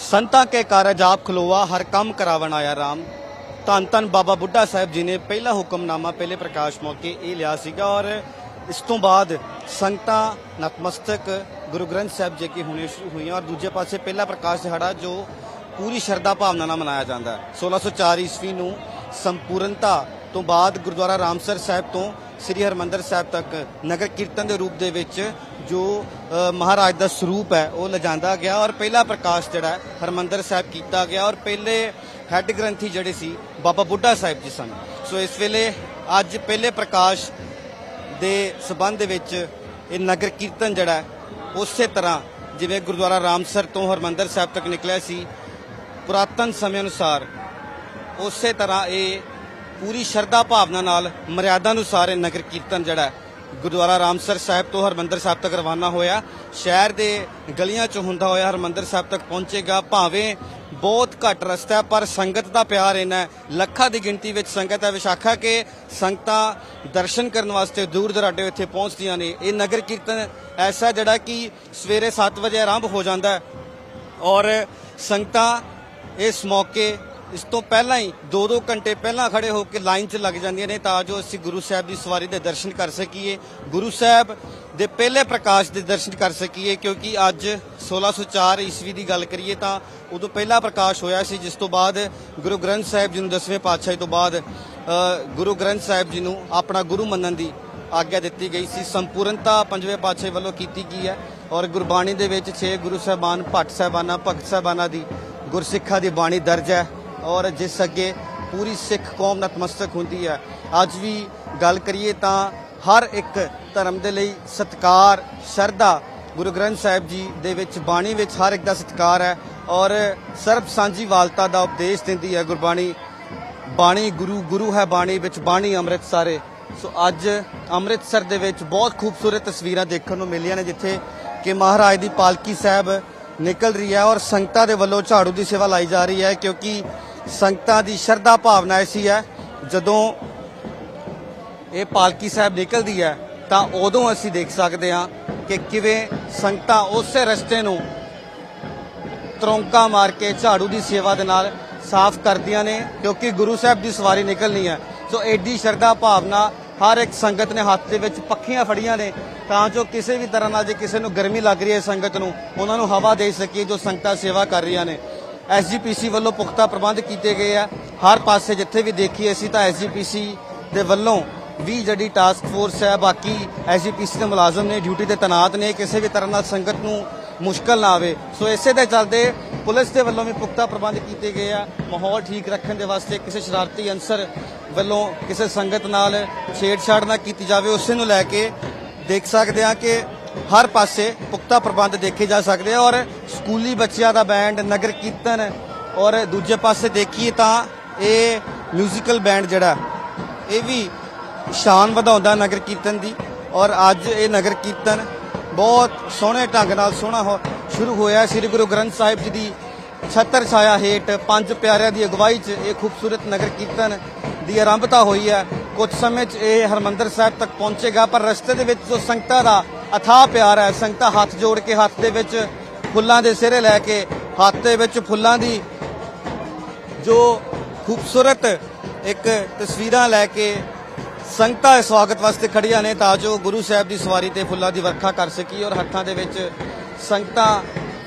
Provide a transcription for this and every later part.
ਸੰਤਾਂ ਕੇ ਕਾਰਜ ਆਪ ਖਲੋਆ, ਹਰ ਕੰਮ ਕਰਾਵਣ ਆਇਆ ਰਾਮ। ਧੰਨ ਧੰਨ ਬਾਬਾ ਬੁੱਢਾ ਸਾਹਿਬ ਜੀ ਨੇ ਪਹਿਲਾ ਹੁਕਮਨਾਮਾ ਪਹਿਲੇ ਪ੍ਰਕਾਸ਼ ਮੌਕੇ ਇਹ ਲਿਆ ਸੀਗਾ ਔਰ ਇਸ ਤੋਂ ਬਾਅਦ ਸੰਗਤਾਂ, ਨਤਮਸਤਕ ਗੁਰੂ ਗ੍ਰੰਥ ਸਾਹਿਬ ਜੀ ਕੀ ਹੁਣੇ ਸ਼ੁਰੂ ਹੋਈਆਂ ਔਰ ਦੂਜੇ ਪਾਸੇ ਪਹਿਲਾ ਪ੍ਰਕਾਸ਼ ਦਿਹਾੜਾ ਜੋ ਪੂਰੀ ਸ਼ਰਧਾ ਭਾਵਨਾ ਨਾਲ ਮਨਾਇਆ ਜਾਂਦਾ ਹੈ। 1604 ਈਸਵੀ ਨੂੰ ਸੰਪੂਰਨਤਾ ਤੋਂ ਬਾਅਦ ਗੁਰਦੁਆਰਾ ਰਾਮਸਰ ਸਾਹਿਬ ਤੋਂ ਸ੍ਰੀ ਹਰਮੰਦਰ ਸਾਹਿਬ ਤੱਕ ਨਗਰ ਕੀਰਤਨ ਦੇ ਰੂਪ ਦੇ ਵਿੱਚ ਜੋ ਮਹਾਰਾਜ ਦਾ ਸਰੂਪ ਹੈ ਉਹ ਲਿਜਾਂਦਾ ਗਿਆ ਔਰ ਪਹਿਲਾ ਪ੍ਰਕਾਸ਼ ਜਿਹੜਾ ਹੈ, ਹਰਮੰਦਰ ਸਾਹਿਬ ਕੀਤਾ ਗਿਆ ਔਰ ਪਹਿਲੇ ਹੈੱਡ ਗ੍ਰੰਥੀ ਜਿਹੜੇ ਸੀ ਬਾਬਾ ਬੁੱਢਾ ਸਾਹਿਬ ਜੀ ਸਨ। ਸੋ ਇਸ ਵੇਲੇ ਅੱਜ ਪਹਿਲੇ ਪ੍ਰਕਾਸ਼ ਦੇ ਸਬੰਧ ਦੇ ਵਿੱਚ ਇਹ ਨਗਰ ਕੀਰਤਨ ਜਿਹੜਾ ਉਸੇ ਤਰ੍ਹਾਂ ਜਿਵੇਂ ਗੁਰਦੁਆਰਾ ਰਾਮਸਰ ਤੋਂ ਹਰਮੰਦਰ ਸਾਹਿਬ ਤੱਕ ਨਿਕਲਿਆ ਸੀ ਪੁਰਾਤਨ ਸਮੇਂ ਅਨੁਸਾਰ ਉਸੇ ਤਰ੍ਹਾਂ ਇਹ ਪੂਰੀ ਸ਼ਰਧਾ ਭਾਵਨਾ ਨਾਲ ਮਰਿਆਦਾ ਅਨੁਸਾਰ ਇਹ ਨਗਰ ਕੀਰਤਨ ਜਿਹੜਾ ਗੁਰਦੁਆਰਾ ਰਾਮਸਰ ਸਾਹਿਬ ਤੋਂ ਹਰਮੰਦਰ ਸਾਹਿਬ ਤੱਕ ਰਵਾਨਾ ਹੋਇਆ। ਸ਼ਹਿਰ ਦੇ ਗਲੀਆਂ ਚ ਹੁੰਦਾ ਹੋਇਆ ਹਰਮੰਦਰ ਸਾਹਿਬ ਤੱਕ ਪਹੁੰਚੇਗਾ। ਭਾਵੇਂ ਬਹੁਤ ਘੱਟ ਰਸਤਾ ਹੈ, ਪਰ ਸੰਗਤ ਦਾ ਪਿਆਰ ਇਹਨਾਂ ਲੱਖਾਂ ਦੀ ਗਿਣਤੀ ਵਿੱਚ ਸੰਗਤ ਹੈ। ਵਿਸ਼ਾਖਾ ਕੇ ਸੰਗਤਾਂ ਦਰਸ਼ਨ ਕਰਨ ਵਾਸਤੇ ਦੂਰ ਦਰਾਡੇ ਇੱਥੇ ਪਹੁੰਚਦੀਆਂ ਨੇ। ਇਹ ਨਗਰ ਕੀਰਤਨ ਐਸਾ ਜਿਹੜਾ ਕਿ ਸਵੇਰੇ 7 ਵਜੇ ਆਰੰਭ ਹੋ ਜਾਂਦਾ ਔਰ ਸੰਗਤਾਂ ਇਸ ਮੌਕੇ ਇਸ ਤੋਂ ਪਹਿਲਾਂ ਹੀ 2-2 ਘੰਟੇ ਪਹਿਲਾਂ ਖੜੇ ਹੋ ਕੇ ਲਾਈਨ 'ਚ ਲੱਗ ਜਾਂਦੀਆਂ ਨੇ ਤਾਂ ਜੋ ਅਸੀਂ ਗੁਰੂ ਸਾਹਿਬ ਦੀ ਸਵਾਰੀ ਦੇ ਦਰਸ਼ਨ ਕਰ ਸਕੀਏ, ਗੁਰੂ ਸਾਹਿਬ ਦੇ ਪਹਿਲੇ ਪ੍ਰਕਾਸ਼ ਦੇ ਦਰਸ਼ਨ ਕਰ ਸਕੀਏ ਕਿਉਂਕਿ ਅੱਜ 1604 ਈਸਵੀ ਦੀ ਗੱਲ ਕਰੀਏ ਤਾਂ ਉਦੋਂ ਪਹਿਲਾ ਪ੍ਰਕਾਸ਼ ਹੋਇਆ ਸੀ, ਜਿਸ ਤੋਂ ਬਾਅਦ ਗੁਰੂ ਗ੍ਰੰਥ ਸਾਹਿਬ ਜੀ ਨੂੰ ਦਸਵੇਂ ਪਾਤਸ਼ਾਹੀ ਤੋਂ ਬਾਅਦ ਗੁਰੂ ਗ੍ਰੰਥ ਸਾਹਿਬ ਜੀ ਨੂੰ ਆਪਣਾ ਗੁਰੂ ਮੰਨਣ ਦੀ ਆਗਿਆ ਦਿੱਤੀ ਗਈ ਸੀ। ਸੰਪੂਰਨਤਾ ਪੰਜਵੇਂ ਪਾਤਸ਼ਾਹੀ ਵੱਲੋਂ ਕੀਤੀ ਗਈ ਹੈ ਔਰ ਗੁਰਬਾਣੀ ਦੇ ਵਿੱਚ 6 ਗੁਰੂ ਸਾਹਿਬਾਨ ਭੱਟ ਸਾਹਿਬਾਨਾਂ, ਭਗਤ ਸਾਹਿਬਾਨਾਂ ਦੀ ਗੁਰਸਿੱਖਾਂ ਦੀ ਬਾਣੀ ਦਰਜ ਹੈ। ਔਰ ਜਿਸ ਅੱਗੇ ਪੂਰੀ ਸਿੱਖ ਕੌਮ ਨਤਮਸਤਕ ਹੁੰਦੀ ਹੈ, ਅੱਜ ਵੀ ਗੱਲ ਕਰੀਏ ਤਾਂ ਹਰ ਇੱਕ ਧਰਮ ਦੇ ਲਈ ਸਤਕਾਰ, ਸ਼ਰਧਾ ਗੁਰੂ ਗ੍ਰੰਥ ਸਾਹਿਬ ਜੀ ਦੇ ਵਿੱਚ, ਬਾਣੀ ਵਿੱਚ ਹਰ ਇੱਕ ਦਾ ਸਤਕਾਰ ਹੈ ਔਰ ਸਰਬ ਸਾਂਝੀਵਾਲਤਾ ਦਾ ਉਪਦੇਸ਼ ਦਿੰਦੀ ਹੈ ਗੁਰਬਾਣੀ। ਬਾਣੀ ਗੁਰੂ ਗੁਰੂ ਹੈ ਬਾਣੀ ਵਿੱਚ, ਬਾਣੀ ਅੰਮ੍ਰਿਤ ਸਾਰੇ ਸੋ ਅੱਜ ਅੰਮ੍ਰਿਤਸਰ ਦੇ ਵਿੱਚ ਬਹੁਤ ਖੂਬਸੂਰਤ ਤਸਵੀਰਾਂ ਦੇਖਣ ਨੂੰ ਮਿਲੀਆਂ ਨੇ, ਜਿੱਥੇ ਕਿ ਮਹਾਰਾਜ ਦੀ ਪਾਲਕੀ ਸਾਹਿਬ ਨਿਕਲ ਰਹੀ ਹੈ ਔਰ ਸੰਗਤਾਂ ਦੇ ਵੱਲੋਂ ਝਾੜੂ ਦੀ ਸੇਵਾ ਲਾਈ ਜਾ ਰਹੀ ਹੈ, ਕਿਉਂਕਿ ਸੰਗਤਾਂ ਦੀ ਸ਼ਰਧਾ ਭਾਵਨਾ ਐਸੀ ਹੈ, ਜਦੋਂ ਇਹ ਪਾਲਕੀ ਸਾਹਿਬ ਨਿਕਲਦੀ ਹੈ, ਤਾਂ ਉਦੋਂ ਅਸੀਂ ਦੇਖ ਸਕਦੇ ਹਾਂ ਕਿ ਕਿਵੇਂ ਸੰਗਤਾਂ ਉਸੇ ਰਸਤੇ ਨੂੰ ਤਰੌਂਕਾ ਮਾਰ ਕੇ ਝਾੜੂ ਦੀ ਸੇਵਾ ਦੇ ਨਾਲ ਸਾਫ਼ ਕਰਦੀਆਂ ਨੇ, ਕਿਉਂਕਿ ਗੁਰੂ ਸਾਹਿਬ ਦੀ ਸਵਾਰੀ ਨਿਕਲਣੀ ਹੈ। ਸੋ ਐਡੀ ਸ਼ਰਧਾ ਭਾਵਨਾ ਹਰ ਇੱਕ ਸੰਗਤ ਨੇ ਹੱਥ ਦੇ ਵਿੱਚ ਪੱਖੀਆਂ ਫੜੀਆਂ ਨੇ, ਤਾਂ ਜੋ ਕਿਸੇ ਵੀ ਤਰ੍ਹਾਂ ਨਾਲ ਜੇ ਕਿਸੇ ਨੂੰ ਗਰਮੀ ਲੱਗ ਰਹੀ ਹੈ ਸੰਗਤ ਨੂੰ, ਉਹਨਾਂ ਨੂੰ ਹਵਾ ਦੇ ਸਕੀਏ ਜੋ ਸੰਗਤਾਂ ਸੇਵਾ ਕਰ ਰਹੀਆਂ ਨੇ। ਐਸਜੀਪੀਸੀ ਵੱਲੋਂ ਪੁਖਤਾ ਪ੍ਰਬੰਧ ਕੀਤੇ ਗਏ ਆ। ਹਰ ਪਾਸੇ ਜਿੱਥੇ ਵੀ ਦੇਖੀਏ ਅਸੀਂ ਤਾਂ ਐਸਜੀਪੀਸੀ ਦੇ ਵੱਲੋਂ ਵੀ ਜਿਹੜੀ ਟਾਸਕ ਫੋਰਸ ਹੈ, ਬਾਕੀ ਐਸਜੀਪੀਸੀ ਦੇ ਮੁਲਾਜ਼ਮ ਨੇ ਡਿਊਟੀ ਤੇ ਤੈਨਾਤ ਨੇ, ਕਿਸੇ ਵੀ ਤਰ੍ਹਾਂ ਨਾਲ ਸੰਗਤ ਨੂੰ ਮੁਸ਼ਕਲ ਨਾ ਆਵੇ। ਸੋ ਇਸੇ ਦੇ ਚੱਲਦੇ ਪੁਲਿਸ ਦੇ ਵੱਲੋਂ ਵੀ ਪੁਖਤਾ ਪ੍ਰਬੰਧ ਕੀਤੇ ਗਏ ਆ। ਮਾਹੌਲ ਠੀਕ ਰੱਖਣ ਦੇ ਵਾਸਤੇ ਕਿਸੇ ਸ਼ਰਾਰਤੀ ਅਨਸਰ ਵੱਲੋਂ ਕਿਸੇ ਸੰਗਤ ਨਾਲ ਛੇੜਛਾੜ ਨਾ ਕੀਤੀ ਜਾਵੇ। ਉਸੇ ਨੂੰ ਲੈ ਕੇ ਦੇਖ ਸਕਦੇ ਆ ਕਿ ਹਰ ਪਾਸੇ ਪੁਖਤਾ ਪ੍ਰਬੰਧ ਦੇਖੇ ਜਾ ਸਕਦੇ ਆ ਔਰ ਸਕੂਲੀ ਬੱਚਿਆਂ ਦਾ ਬੈਂਡ ਨਗਰ ਕੀਰਤਨ ਔਰ ਦੂਜੇ ਪਾਸੇ ਦੇਖੀਏ ਤਾਂ ਇਹ ਮਿਊਜ਼ੀਕਲ ਬੈਂਡ ਜਿਹੜਾ, ਇਹ ਵੀ ਸ਼ਾਨ ਵਧਾਉਂਦਾ ਨਗਰ ਕੀਰਤਨ ਦੀ ਔਰ ਅੱਜ ਇਹ ਨਗਰ ਕੀਰਤਨ ਬਹੁਤ ਸੋਹਣੇ ਢੰਗ ਨਾਲ ਸੋਹਣਾ ਹੋ, ਸ਼ੁਰੂ ਹੋਇਆ ਸ੍ਰੀ ਗੁਰੂ ਗ੍ਰੰਥ ਸਾਹਿਬ ਜੀ ਦੀ ਛਤਰ ਛਾਇਆ ਹੇਠ ਪੰਜ ਪਿਆਰਿਆਂ ਦੀ ਅਗਵਾਈ 'ਚ ਇਹ ਖੂਬਸੂਰਤ ਨਗਰ ਕੀਰਤਨ ਦੀ ਆਰੰਭਤਾ ਹੋਈ ਹੈ। ਕੁਝ ਸਮੇਂ 'ਚ ਇਹ ਹਰਮੰਦਰ ਸਾਹਿਬ ਤੱਕ ਪਹੁੰਚੇਗਾ, ਪਰ ਰਸਤੇ ਦੇ ਵਿੱਚ ਜੋ ਸੰਗਤਾਂ ਦਾ ਅਥਾਹ ਪਿਆਰ ਹੈ, ਸੰਗਤਾਂ ਹੱਥ ਜੋੜ ਕੇ ਹੱਥ ਦੇ ਵਿੱਚ ਫੁੱਲਾਂ ਦੇ ਸਿਰੇ ਲੈ ਕੇ ਹੱਥ ਦੇ ਵਿੱਚ ਫੁੱਲਾਂ ਦੀ ਜੋ ਖੂਬਸੂਰਤ ਇੱਕ ਤਸਵੀਰਾਂ ਲੈ ਕੇ ਸੰਗਤਾਂ ਦੇ ਸਵਾਗਤ ਵਾਸਤੇ ਖੜੀਆਂ ਨੇ ਤਾਂ ਜੋ ਗੁਰੂ ਸਾਹਿਬ ਦੀ ਸਵਾਰੀ ਤੇ ਫੁੱਲਾਂ ਦੀ ਵਰਖਾ ਕਰ ਸਕੀ ਔਰ ਹੱਥਾਂ ਦੇ ਵਿੱਚ ਸੰਗਤਾਂ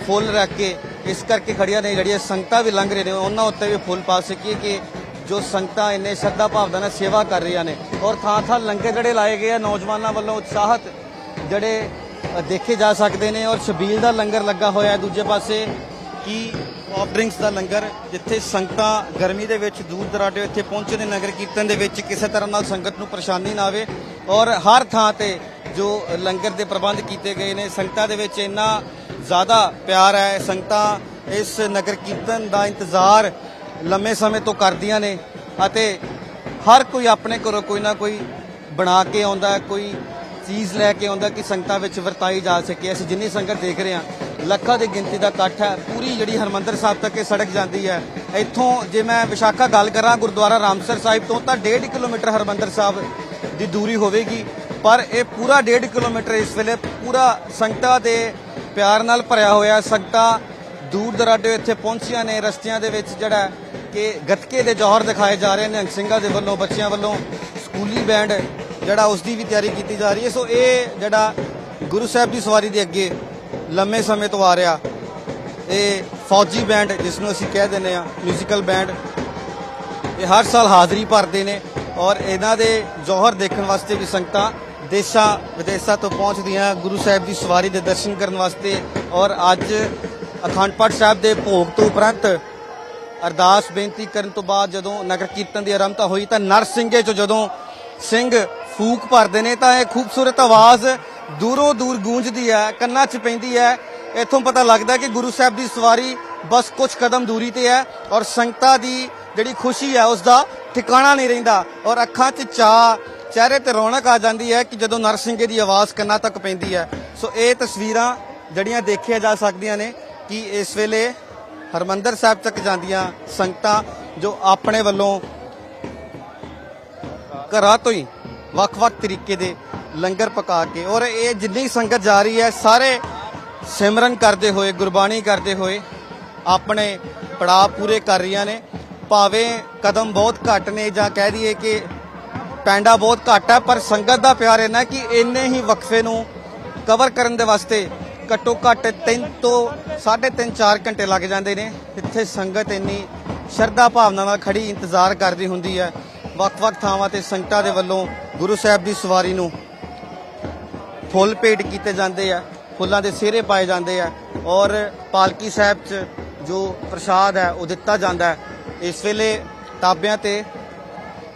ਫੁੱਲ ਰੱਖ ਕੇ ਇਸ ਕਰਕੇ ਖੜੀਆਂ ਨੇ, ਜਿਹੜੀਆਂ ਸੰਗਤਾਂ ਵੀ ਲੰਘ ਰਹੇ ਨੇ, ਉਹਨਾਂ ਉੱਤੇ ਵੀ ਫੁੱਲ ਪਾ ਸਕੀਏ ਕਿ ਜੋ ਸੰਗਤਾਂ ਇੰਨੇ ਸ਼ਰਧਾ ਭਾਵਨਾ ਨਾਲ ਸੇਵਾ ਕਰ ਰਹੀਆਂ ਨੇ ਔਰ ਥਾਂ ਥਾਂ ਲੰਗਰ ਜਿਹੜੇ ਲਾਏ ਗਏ ਆ, ਨੌਜਵਾਨਾਂ ਵੱਲੋਂ ਉਤਸ਼ਾਹਤ ਜਿਹੜੇ ਦੇਖੇ ਜਾ ਸਕਦੇ ਨੇ ਔਰ ਛਬੀਲ ਦਾ ਲੰਗਰ ਲੱਗਾ ਹੋਇਆ ਹੈ ਦੂਜੇ ਪਾਸੇ, ਕੀ ਸੌਫਟ ਡਰਿੰਕਸ ਦਾ ਲੰਗਰ ਜਿੱਥੇ ਸੰਗਤਾਂ ਗਰਮੀ ਦੇ ਵਿੱਚ ਦੂਰ ਦਰਾਡੇ ਇੱਥੇ ਪਹੁੰਚੇ ਨੇ, ਨਗਰ ਕੀਰਤਨ ਦੇ ਵਿੱਚ ਕਿਸੇ ਤਰ੍ਹਾਂ ਨਾਲ ਸੰਗਤ ਨੂੰ ਪਰੇਸ਼ਾਨੀ ਨਾ ਆਵੇ ਔਰ ਹਰ ਥਾਂ ਤੇ ਜੋ ਲੰਗਰ ਦੇ ਪ੍ਰਬੰਧ ਕੀਤੇ ਗਏ ਨੇ, ਸੰਗਤਾਂ ਦੇ ਵਿੱਚ ਇੰਨਾ ਜ਼ਿਆਦਾ ਪਿਆਰ ਹੈ, ਸੰਗਤਾਂ ਇਸ ਨਗਰ ਕੀਰਤਨ ਦਾ ਇੰਤਜ਼ਾਰ ਲੰਮੇ ਸਮੇਂ ਤੋਂ ਕਰਦੀਆਂ ਨੇ ਅਤੇ ਹਰ ਕੋਈ ਆਪਣੇ ਘਰੋਂ ਕੋਈ ਨਾ ਕੋਈ ਬਣਾ ਕੇ ਆਉਂਦਾ ਕੋਈ ਚੀਜ਼ ਲੈ ਕੇ ਆਉਂਦਾ ਕਿ ਸੰਗਤਾਂ ਵਿੱਚ ਵਰਤਾਈ ਜਾ ਸਕੇ। ਅਸੀਂ ਜਿੰਨੀ ਸੰਗਤ ਦੇਖ ਰਹੇ ਹਾਂ, ਲੱਖਾਂ ਦੀ ਗਿਣਤੀ ਦਾ ਇਕੱਠ ਹੈ। ਪੂਰੀ ਜਿਹੜੀ ਹਰਮੰਦਰ ਸਾਹਿਬ ਤੱਕ ਇਹ ਸੜਕ ਜਾਂਦੀ ਹੈ। ਇੱਥੋਂ ਜੇ ਮੈਂ ਵਿਸ਼ਾਖਾ ਗੱਲ ਕਰਾਂ ਗੁਰਦੁਆਰਾ ਰਾਮਸਰ ਸਾਹਿਬ ਤੋਂ, ਤਾਂ 1.5 ਕਿਲੋਮੀਟਰ ਹਰਮੰਦਰ ਸਾਹਿਬ ਦੀ ਦੂਰੀ ਹੋਵੇਗੀ। ਪਰ ਇਹ ਪੂਰਾ 1.5 ਕਿਲੋਮੀਟਰ ਇਸ ਵੇਲੇ ਪੂਰਾ ਸੰਗਤਾਂ ਦੇ ਪਿਆਰ ਨਾਲ ਭਰਿਆ ਹੋਇਆ। ਸੰਗਤਾਂ ਦੂਰ ਦਰਾਡੇ ਇੱਥੇ ਪਹੁੰਚੀਆਂ ਨੇ ਰਸਤਿਆਂ ਦੇ ਵਿੱਚ ਜਿਹੜਾ ਕਿ ਗੱਤਕੇ ਦੇ ਜੋਹਰ ਦਿਖਾਏ ਜਾ ਰਹੇ ਨੇ। ਨਿਹੰਗ ਸਿੰਘਾਂ ਦੇ ਵੱਲੋਂ, ਬੱਚਿਆਂ ਵੱਲੋਂ, ਸਕੂਲੀ ਬੈਂਡ ਜਿਹੜਾ ਉਸ ਦੀ ਵੀ ਤਿਆਰੀ ਕੀਤੀ ਜਾ ਰਹੀ ਹੈ। ਸੋ ਇਹ ਜਿਹੜਾ ਗੁਰੂ ਸਾਹਿਬ ਦੀ ਸਵਾਰੀ ਦੇ ਅੱਗੇ ਲੰਮੇ ਸਮੇਂ ਤੋਂ ਆ ਰਿਹਾ, ਇਹ ਫੌਜੀ ਬੈਂਡ ਜਿਸ ਨੂੰ ਅਸੀਂ ਕਹਿ ਦਿੰਦੇ ਆ ਮਿਊਜ਼ੀਕਲ ਬੈਂਡ ਇਹ ਹਰ ਸਾਲ ਹਾਜ਼ਰੀ ਭਰਦੇ ਨੇ ਔਰ ਇਹਨਾਂ ਦੇ ਜੋਹਰ ਦੇਖਣ ਵਾਸਤੇ ਵੀ ਸੰਗਤਾਂ ਦੇਸ਼ਾਂ ਵਿਦੇਸ਼ਾਂ ਤੋਂ ਪਹੁੰਚਦੀਆਂ, ਗੁਰੂ ਸਾਹਿਬ ਦੀ ਸਵਾਰੀ ਦੇ ਦਰਸ਼ਨ ਕਰਨ ਵਾਸਤੇ ਔਰ ਅੱਜ ਅਖੰਡ ਪਾਠ ਸਾਹਿਬ ਦੇ ਭੋਗ ਤੋਂ ਉਪਰੰਤ ਅਰਦਾਸ ਬੇਨਤੀ ਕਰਨ ਤੋਂ ਬਾਅਦ ਜਦੋਂ ਨਗਰ ਕੀਰਤਨ ਦੀ ਆਰੰਭਤਾ ਹੋਈ ਤਾਂ ਨਰਸਿੰਘੇ 'ਚੋਂ ਜਦੋਂ ਸਿੰਘ ਫੂਕ ਭਰਦੇ ਨੇ, ਤਾਂ ਇਹ ਖੂਬਸੂਰਤ ਆਵਾਜ਼ ਦੂਰੋਂ ਦੂਰ ਗੂੰਜਦੀ ਹੈ, ਕੰਨਾਂ 'ਚ ਪੈਂਦੀ ਹੈ। ਇੱਥੋਂ ਪਤਾ ਲੱਗਦਾ ਕਿ ਗੁਰੂ ਸਾਹਿਬ ਦੀ ਸਵਾਰੀ ਬਸ ਕੁਝ ਕਦਮ ਦੂਰੀ ਤੇ ਹੈ ਔਰ ਸੰਗਤਾਂ ਦੀ ਜਿਹੜੀ ਖੁਸ਼ੀ ਹੈ, ਉਸ ਦਾ ਠਿਕਾਣਾ ਨਹੀਂ ਰਹਿੰਦਾ ਔਰ ਅੱਖਾਂ 'ਚ ਚਾਹ ਚਿਹਰੇ ਤੇ ਰੌਣਕ ਆ ਜਾਂਦੀ ਹੈ ਕਿ ਜਦੋਂ ਨਰਸਿੰਘੇ ਦੀ ਆਵਾਜ਼ ਕੰਨਾਂ ਤੱਕ ਪੈਂਦੀ ਹੈ। ਸੋ ਇਹ ਤਸਵੀਰਾਂ ਜਿਹੜੀਆਂ ਦੇਖੀਆਂ ਜਾ ਸਕਦੀਆਂ ਨੇ ਕਿ ਇਸ ਵੇਲੇ ਹਰਮੰਦਰ ਸਾਹਿਬ ਤੱਕ ਜਾਂਦੀਆਂ ਸੰਗਤਾਂ ਜੋ ਆਪਣੇ ਵੱਲੋਂ ਘਰਾਂ ਤੋਂ ਹੀ ਵੱਖ-ਵੱਖ ਤਰੀਕੇ ਦੇ ਲੰਗਰ ਪਕਾ ਕੇ ਔਰ ਇਹ ਜਿੰਨੀ ਸੰਗਤ ਜਾ ਰਹੀ ਹੈ, ਸਾਰੇ ਸਿਮਰਨ ਕਰਦੇ ਹੋਏ, ਗੁਰਬਾਣੀ ਕਰਦੇ ਹੋਏ ਆਪਣੇ ਪੜਾਅ ਪੂਰੇ ਕਰ ਰਹੀਆਂ ਨੇ। ਭਾਵੇਂ ਕਦਮ ਬਹੁਤ ਘੱਟ ਨੇ ਜਾਂ ਕਹਿ ਦਈਏ ਕਿ ਪੈਂਡਾ ਬਹੁਤ ਘੱਟ ਹੈ, ਪਰ ਸੰਗਤ ਦਾ ਪਿਆਰ ਇੰਨਾ ਕਿ ਇੰਨੇ ਹੀ ਵਕਫੇ ਨੂੰ ਕਵਰ ਕਰਨ ਦੇ ਵਾਸਤੇ ਘੱਟੋ ਘੱਟ 3 ਤੋਂ 3.5 4 ਘੰਟੇ ਲੱਗ ਜਾਂਦੇ ਨੇ। ਇੱਥੇ ਸੰਗਤ ਇੰਨੀ ਸ਼ਰਧਾ ਭਾਵਨਾ ਨਾਲ ਖੜੀ ਇੰਤਜ਼ਾਰ ਕਰਦੀ ਹੁੰਦੀ ਹੈ। ਵੱਖ-ਵੱਖ ਥਾਵਾਂ ਤੇ ਸੰਗਤਾਂ ਦੇ ਵੱਲੋਂ ਗੁਰੂ ਸਾਹਿਬ ਦੀ ਸਵਾਰੀ ਨੂੰ ਫੁੱਲ ਭੇਟ ਕੀਤੇ ਜਾਂਦੇ ਆ ਫੁੱਲਾਂ ਦੇ ਸਿਹਰੇ ਪਾਏ ਜਾਂਦੇ ਆ ਔਰ ਪਾਲਕੀ ਸਾਹਿਬ 'ਚ ਜੋ ਪ੍ਰਸ਼ਾਦ ਹੈ ਉਹ ਦਿੱਤਾ ਜਾਂਦਾ ਹੈ। ਇਸ ਵੇਲੇ ਤਾਬਿਆਂ ਤੇ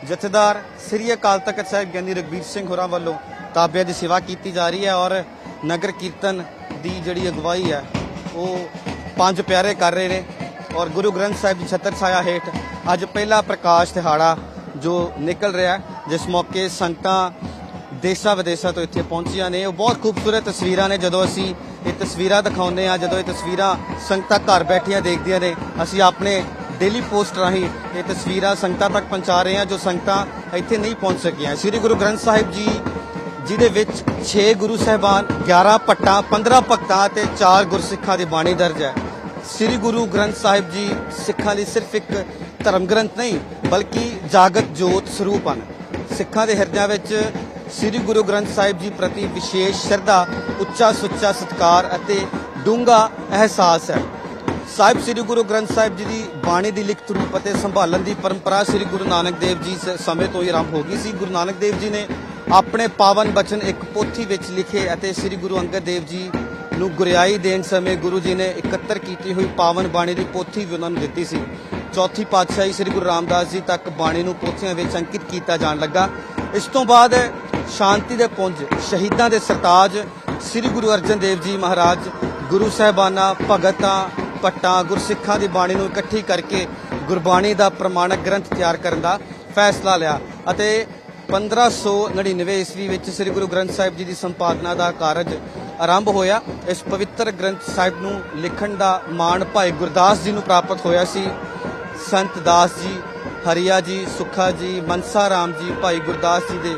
ਜਥੇਦਾਰ ਸ੍ਰੀ ਅਕਾਲ ਤਖਤ ਸਾਹਿਬ ਗਿਆਨੀ ਰਗਵੀਰ ਸਿੰਘ ਹੋਰਾਂ ਵੱਲੋਂ ਤਾਬਿਆਂ ਦੀ ਸੇਵਾ ਕੀਤੀ ਜਾ ਰਹੀ ਹੈ ਔਰ ਨਗਰ ਕੀਰਤਨ ਦੀ ਜਿਹੜੀ ਅਗਵਾਈ ਹੈ ਉਹ ਪੰਜ ਪਿਆਰੇ ਕਰ ਰਹੇ ਨੇ ਔਰ ਗੁਰੂ ਗ੍ਰੰਥ ਸਾਹਿਬ ਦੀ ਛਤਰ ਛਾਇਆ ਹੇਠ ਅੱਜ ਪਹਿਲਾ ਪ੍ਰਕਾਸ਼ ਦਿਹਾੜਾ ਜੋ ਨਿਕਲ ਰਿਹਾ ਹੈ, ਜਿਸ ਮੌਕੇ ਸੰਗਤਾਂ ਦੇਸ਼ਾਂ ਵਿਦੇਸ਼ਾਂ ਤੋਂ ਇੱਥੇ ਪਹੁੰਚੀਆਂ ਨੇ। ਉਹ ਬਹੁਤ ਖੂਬਸੂਰਤ ਤਸਵੀਰਾਂ ਨੇ। ਜਦੋਂ ਅਸੀਂ ਇਹ ਤਸਵੀਰਾਂ ਦਿਖਾਉਂਦੇ ਆ ਜਦੋਂ ਇਹ ਤਸਵੀਰਾਂ ਸੰਗਤਾਂ ਘਰ ਬੈਠੀਆਂ ਦੇਖਦੀਆਂ ਨੇ, ਅਸੀਂ ਆਪਣੇ ਡੇਲੀ ਪੋਸਟ ਰਾਹੀਂ ਇਹ ਤਸਵੀਰਾਂ ਸੰਗਤਾਂ ਤੱਕ ਪਹੁੰਚਾ ਰਹੇ ਹਾਂ, ਜੋ ਸੰਗਤਾਂ ਇੱਥੇ ਨਹੀਂ ਪਹੁੰਚ ਸਕੀਆਂ। ਸ੍ਰੀ ਗੁਰੂ ਗ੍ਰੰਥ ਸਾਹਿਬ ਜੀ, ਜਿਹਦੇ ਵਿੱਚ 6 ਗੁਰੂ ਸਾਹਿਬਾਨ 11 ਪੱਟਾਂ 15 ਭਗਤਾਂ ਤੇ 4 ਗੁਰਸਿੱਖਾਂ ਦੀ ਬਾਣੀ ਦਰਜ ਹੈ। ਸ੍ਰੀ ਗੁਰੂ ਗ੍ਰੰਥ ਸਾਹਿਬ ਜੀ ਸਿੱਖਾਂ ਲਈ ਸਿਰਫ ਇੱਕ ਧਰਮ ਗ੍ਰੰਥ ਨਹੀਂ, ਬਲਕਿ ਜਾਗਤ ਜੋਤ ਸਰੂਪ ਹਨ। ਸਿੱਖਾਂ ਦੇ ਹਿਰਦਿਆਂ ਵਿੱਚ ਸ੍ਰੀ ਗੁਰੂ ਗ੍ਰੰਥ ਸਾਹਿਬ ਜੀ ਪ੍ਰਤੀ ਵਿਸ਼ੇਸ਼ ਸ਼ਰਧਾ, ਉੱਚਾ ਸੁੱਚਾ ਸਤਕਾਰ ਅਤੇ ਡੂੰਘਾ ਅਹਿਸਾਸ ਹੈ। ਸਾਹਿਬ ਸ੍ਰੀ ਗੁਰੂ ਗ੍ਰੰਥ ਸਾਹਿਬ ਜੀ ਦੀ ਬਾਣੀ ਦੀ ਲਿਖਤ ਰੂਪ ਅਤੇ ਸੰਭਾਲਣ ਦੀ ਪਰੰਪਰਾ ਸ੍ਰੀ ਗੁਰੂ ਨਾਨਕ ਦੇਵ ਜੀ ਸ- ਸਮੇਂ ਤੋਂ ਹੀ ਆਰੰਭ ਹੋ ਗਈ ਸੀ। ਗੁਰੂ ਨਾਨਕ ਦੇਵ ਜੀ ਨੇ ਆਪਣੇ ਪਾਵਨ ਬਚਨ ਇੱਕ ਪੋਥੀ ਵਿੱਚ ਲਿਖੇ ਅਤੇ ਸ੍ਰੀ ਗੁਰੂ ਅੰਗਦ ਦੇਵ ਜੀ ਨੂੰ ਗੁਰਿਆਈ ਦੇਣ ਸਮੇਂ ਗੁਰੂ ਜੀ ਨੇ ਇਕੱਤਰ ਕੀਤੀ ਹੋਈ ਪਾਵਨ ਬਾਣੀ ਦੀ ਪੋਥੀ ਵੀ ਉਹਨਾਂ ਨੂੰ ਦਿੱਤੀ ਸੀ। ਚੌਥੀ ਪਾਤਸ਼ਾਹੀ ਸ੍ਰੀ ਗੁਰੂ ਰਾਮਦਾਸ ਜੀ ਤੱਕ ਬਾਣੀ ਨੂੰ ਪੋਥੀਆਂ ਵਿੱਚ ਅੰਕਿਤ ਕੀਤਾ ਜਾਣ ਲੱਗਾ। ਇਸ ਤੋਂ ਬਾਅਦ ਸ਼ਾਂਤੀ ਦੇ ਪੁੰਜ, ਸ਼ਹੀਦਾਂ ਦੇ ਸਰਤਾਜ ਸ੍ਰੀ ਗੁਰੂ ਅਰਜਨ ਦੇਵ ਜੀ ਮਹਾਰਾਜ, ਗੁਰੂ ਸਾਹਿਬਾਨਾਂ, ਭਗਤਾਂ ਪੱਟਾਂ ਗੁਰਸਿੱਖਾਂ ਦੀ ਬਾਣੀ ਨੂੰ ਇਕੱਠੀ ਕਰਕੇ ਗੁਰਬਾਣੀ ਦਾ ਪ੍ਰਮਾਣਕ ਗ੍ਰੰਥ ਤਿਆਰ ਕਰਨ ਦਾ ਫੈਸਲਾ ਲਿਆ ਅਤੇ 1599 ਈਸਵੀ ਵਿੱਚ ਸ੍ਰੀ ਗੁਰੂ ਗ੍ਰੰਥ ਸਾਹਿਬ ਜੀ ਦੀ ਸੰਪਾਦਨਾ ਦਾ ਕਾਰਜ ਆਰੰਭ ਹੋਇਆ। ਇਸ ਪਵਿੱਤਰ ਗ੍ਰੰਥ ਸਾਹਿਬ ਨੂੰ ਲਿਖਣ ਦਾ ਮਾਣ ਭਾਈ ਗੁਰਦਾਸ ਜੀ ਨੂੰ ਪ੍ਰਾਪਤ ਹੋਇਆ ਸੀ। ਸੰਤ ਦਾਸ ਜੀ, ਹਰੀਆ ਜੀ, ਸੁਖਾ ਜੀ, ਮਨਸਾ ਰਾਮ ਜੀ, ਭਾਈ ਗੁਰਦਾਸ ਜੀ ਦੇ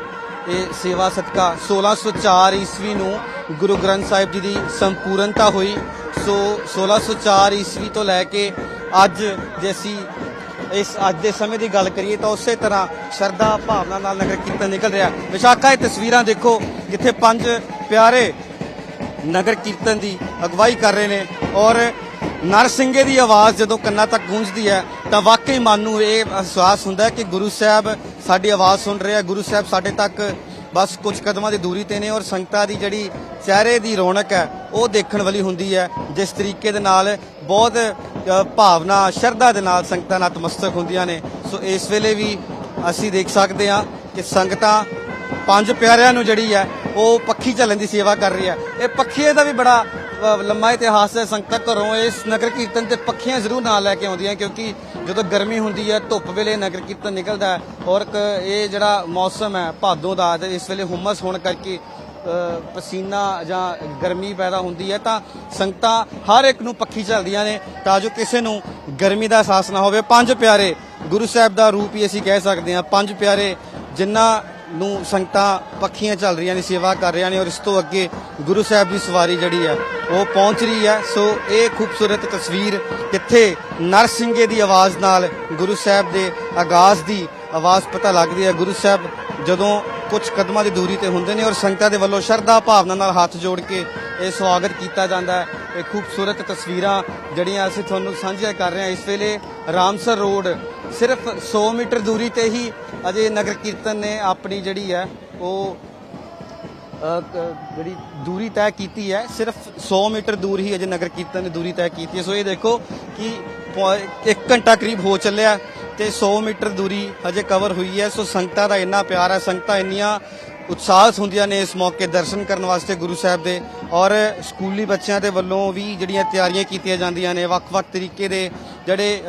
ਇਹ ਸੇਵਾ ਸਦਕਾ 1604 ਈਸਵੀ ਨੂੰ ਗੁਰੂ ਗ੍ਰੰਥ ਸਾਹਿਬ ਜੀ ਦੀ ਸੰਪੂਰਨਤਾ ਹੋਈ। ਸੋ 1604 ਈਸਵੀ ਤੋਂ ਲੈ ਕੇ ਅੱਜ ਜੇ ਅਸੀਂ ਇਸ ਅੱਜ ਦੇ ਸਮੇਂ ਦੀ ਗੱਲ ਕਰੀਏ ਤਾਂ ਉਸੇ ਤਰ੍ਹਾਂ ਸ਼ਰਧਾ ਭਾਵਨਾ ਨਾਲ ਨਗਰ ਕੀਰਤਨ ਨਿਕਲ ਰਿਹਾ। ਵਿਸ਼ਾਖਾ, ਇਹ ਤਸਵੀਰਾਂ ਦੇਖੋ ਜਿੱਥੇ ਪੰਜ ਪਿਆਰੇ ਨਗਰ ਕੀਰਤਨ ਦੀ ਅਗਵਾਈ ਕਰ ਰਹੇ ਨੇ ਔਰ ਨਰਸਿੰਘੇ ਦੀ ਆਵਾਜ਼ ਜਦੋਂ ਕੰਨਾਂ ਤੱਕ ਗੂੰਜਦੀ ਹੈ ਤਾਂ ਵਾਕਈ ਮਨ ਨੂੰ ਇਹ ਅਹਿਸਾਸ ਹੁੰਦਾ ਕਿ ਗੁਰੂ ਸਾਹਿਬ ਸਾਡੀ ਆਵਾਜ਼ ਸੁਣ ਰਹੇ ਆ। ਗੁਰੂ ਸਾਹਿਬ ਸਾਡੇ ਤੱਕ ਬਸ ਕੁਝ ਕਦਮਾਂ ਦੀ ਦੂਰੀ ਤੇ ਨੇ ਔਰ ਸੰਗਤਾਂ ਦੀ ਜਿਹੜੀ ਚਿਹਰੇ ਦੀ ਰੌਣਕ ਹੈ, ਉਹ ਦੇਖਣ ਵਾਲੀ ਹੁੰਦੀ ਹੈ। ਜਿਸ ਤਰੀਕੇ ਦੇ ਨਾਲ ਬਹੁਤ ਭਾਵਨਾ, ਸ਼ਰਧਾ ਦੇ ਨਾਲ ਸੰਗਤਾਂ ਨਤਮਸਤਕ ਹੁੰਦੀਆਂ ਨੇ। ਸੋ ਇਸ ਵੇਲੇ ਵੀ ਅਸੀਂ ਦੇਖ ਸਕਦੇ ਹਾਂ ਕਿ ਸੰਗਤਾਂ ਪੰਜ ਪਿਆਰਿਆਂ ਨੂੰ ਜਿਹੜੀ ਹੈ, ਉਹ ਪੱਖੀ ਚੱਲਣ ਦੀ ਸੇਵਾ ਕਰ ਰਹੀ ਹੈ। ਇਹ ਪੱਖੀਏ ਦਾ ਵੀ ਬੜਾ ਲੰਮਾ ਇਤਿਹਾਸ ਹੈ, ਸੰਗਤਾਂ ਘਰੋਂ ਇਸ ਨਗਰ ਕੀਰਤਨ ਤੇ ਪੱਖੀਆਂ ਜ਼ਰੂਰ ਨਾਲ ਲੈ ਕੇ ਆਉਂਦੀਆਂ ਕਿਉਂਕਿ ਜਦੋਂ ਗਰਮੀ ਹੁੰਦੀ ਹੈ, ਧੁੱਪ ਵੇਲੇ ਨਗਰ ਕੀਰਤਨ ਨਿਕਲਦਾ ਔਰ ਕ- ਇਹ ਜਿਹੜਾ ਮੌਸਮ ਹੈ, ਭਾਦੋਂ ਦਾ, ਤੇ ਇਸ ਵੇਲੇ ਹੁਮਸ ਹੋਣ ਕਰਕੇ ਪਸੀਨਾ ਜਾਂ ਗਰਮੀ ਪੈਦਾ ਹੁੰਦੀ ਹੈ, ਤਾਂ ਸੰਗਤਾਂ ਹਰ ਇੱਕ ਨੂੰ ਪੱਖੀ ਚੱਲਦੀਆਂ ਨੇ, ਤਾਂ ਜੋ ਕਿਸੇ ਨੂੰ ਗਰਮੀ ਦਾ ਅਹਿਸਾਸ ਨਾ ਹੋਵੇ। ਪੰਜ ਪਿਆਰੇ ਗੁਰੂ ਸਾਹਿਬ ਦਾ ਰੂਪ ਹੀ ਅਸੀਂ ਕਹਿ ਸਕਦੇ ਹਾਂ, ਪੰਜ ਪਿਆਰੇ ਜਿੰਨਾ ਨੂੰ ਸੰਗਤਾਂ ਪੱਖੀਆਂ ਚੱਲ ਰਹੀਆਂ ਨੇ, ਸੇਵਾ ਕਰ ਰਹੀਆਂ ਨੇ ਔਰ ਇਸ ਤੋਂ ਅੱਗੇ ਗੁਰੂ ਸਾਹਿਬ ਦੀ ਸਵਾਰੀ ਜਿਹੜੀ ਹੈ, ਉਹ ਪਹੁੰਚ ਰਹੀ ਹੈ। ਸੋ ਇਹ ਖੂਬਸੂਰਤ ਤਸਵੀਰ ਕਿੱਥੇ ਨਰਸਿੰਘੇ ਦੀ ਆਵਾਜ਼ ਨਾਲ ਗੁਰੂ ਸਾਹਿਬ ਦੇ ਆਗਾਜ਼ ਦੀ ਆਵਾਜ਼ ਪਤਾ ਲੱਗਦੀ ਹੈ। ਗੁਰੂ ਸਾਹਿਬ ਜਦੋਂ ਕੁਝ ਕਦਮਾਂ ਦੀ ਦੂਰੀ ਤੇ ਹੁੰਦੇ ਨੇ ਔਰ ਸੰਗਤਾਂ ਦੇ ਵੱਲੋਂ ਸ਼ਰਧਾ ਭਾਵਨਾ ਨਾਲ ਹੱਥ ਜੋੜ ਕੇ ਇਹ ਸਵਾਗਤ ਕੀਤਾ ਜਾਂਦਾ ਹੈ। ਇਹ ਖੂਬਸੂਰਤ ਤਸਵੀਰਾਂ ਜਿਹੜੀਆਂ ਅਸੀਂ ਤੁਹਾਨੂੰ ਸਾਂਝੀਆਂ ਕਰ ਰਹੇ ਹਾਂ। ਇਸ ਵੇਲੇ ਰਾਮਸਰ ਰੋਡ, ਸਿਰਫ 100 ਮੀਟਰ ਦੂਰੀ ਤੇ ਹੀ ਅਜੇ ਨਗਰ ਕੀਰਤਨ ਨੇ ਆਪਣੀ ਜਿਹੜੀ ਹੈ, ਉਹ ਜਿਹੜੀ ਦੂਰੀ ਤੈਅ ਕੀਤੀ ਹੈ, ਸਿਰਫ 100 ਮੀਟਰ ਦੂਰ ਹੀ ਅਜੇ ਨਗਰ ਕੀਰਤਨ ਨੇ ਦੂਰੀ ਤੈਅ ਕੀਤੀ ਹੈ। ਸੋ ਇਹ ਦੇਖੋ ਕਿ 1 ਘੰਟਾ ਕਰੀਬ ਹੋ ਚੱਲਿਆ ਤੇ 100 ਮੀਟਰ ਦੂਰੀ ਹਜੇ ਕਵਰ ਹੋਈ ਹੈ। ਸੋ ਸੰਗਤਾਂ ਦਾ ਇੰਨਾ ਪਿਆਰ ਹੈ, ਸੰਗਤਾਂ ਇੰਨੀਆਂ ਉਤਸ਼ਾਹਤ ਹੁੰਦੀਆਂ ਨੇ ਇਸ ਮੌਕੇ ਦਰਸ਼ਨ ਕਰਨ ਵਾਸਤੇ ਗੁਰੂ ਸਾਹਿਬ ਦੇ ਔਰ ਸਕੂਲੀ ਬੱਚਿਆਂ ਦੇ ਵੱਲੋਂ ਵੀ ਜਿਹੜੀਆਂ ਤਿਆਰੀਆਂ ਕੀਤੀਆਂ ਜਾਂਦੀਆਂ ਨੇ, ਵੱਖ-ਵੱਖ ਤਰੀਕੇ ਦੇ ਜਿਹੜੇ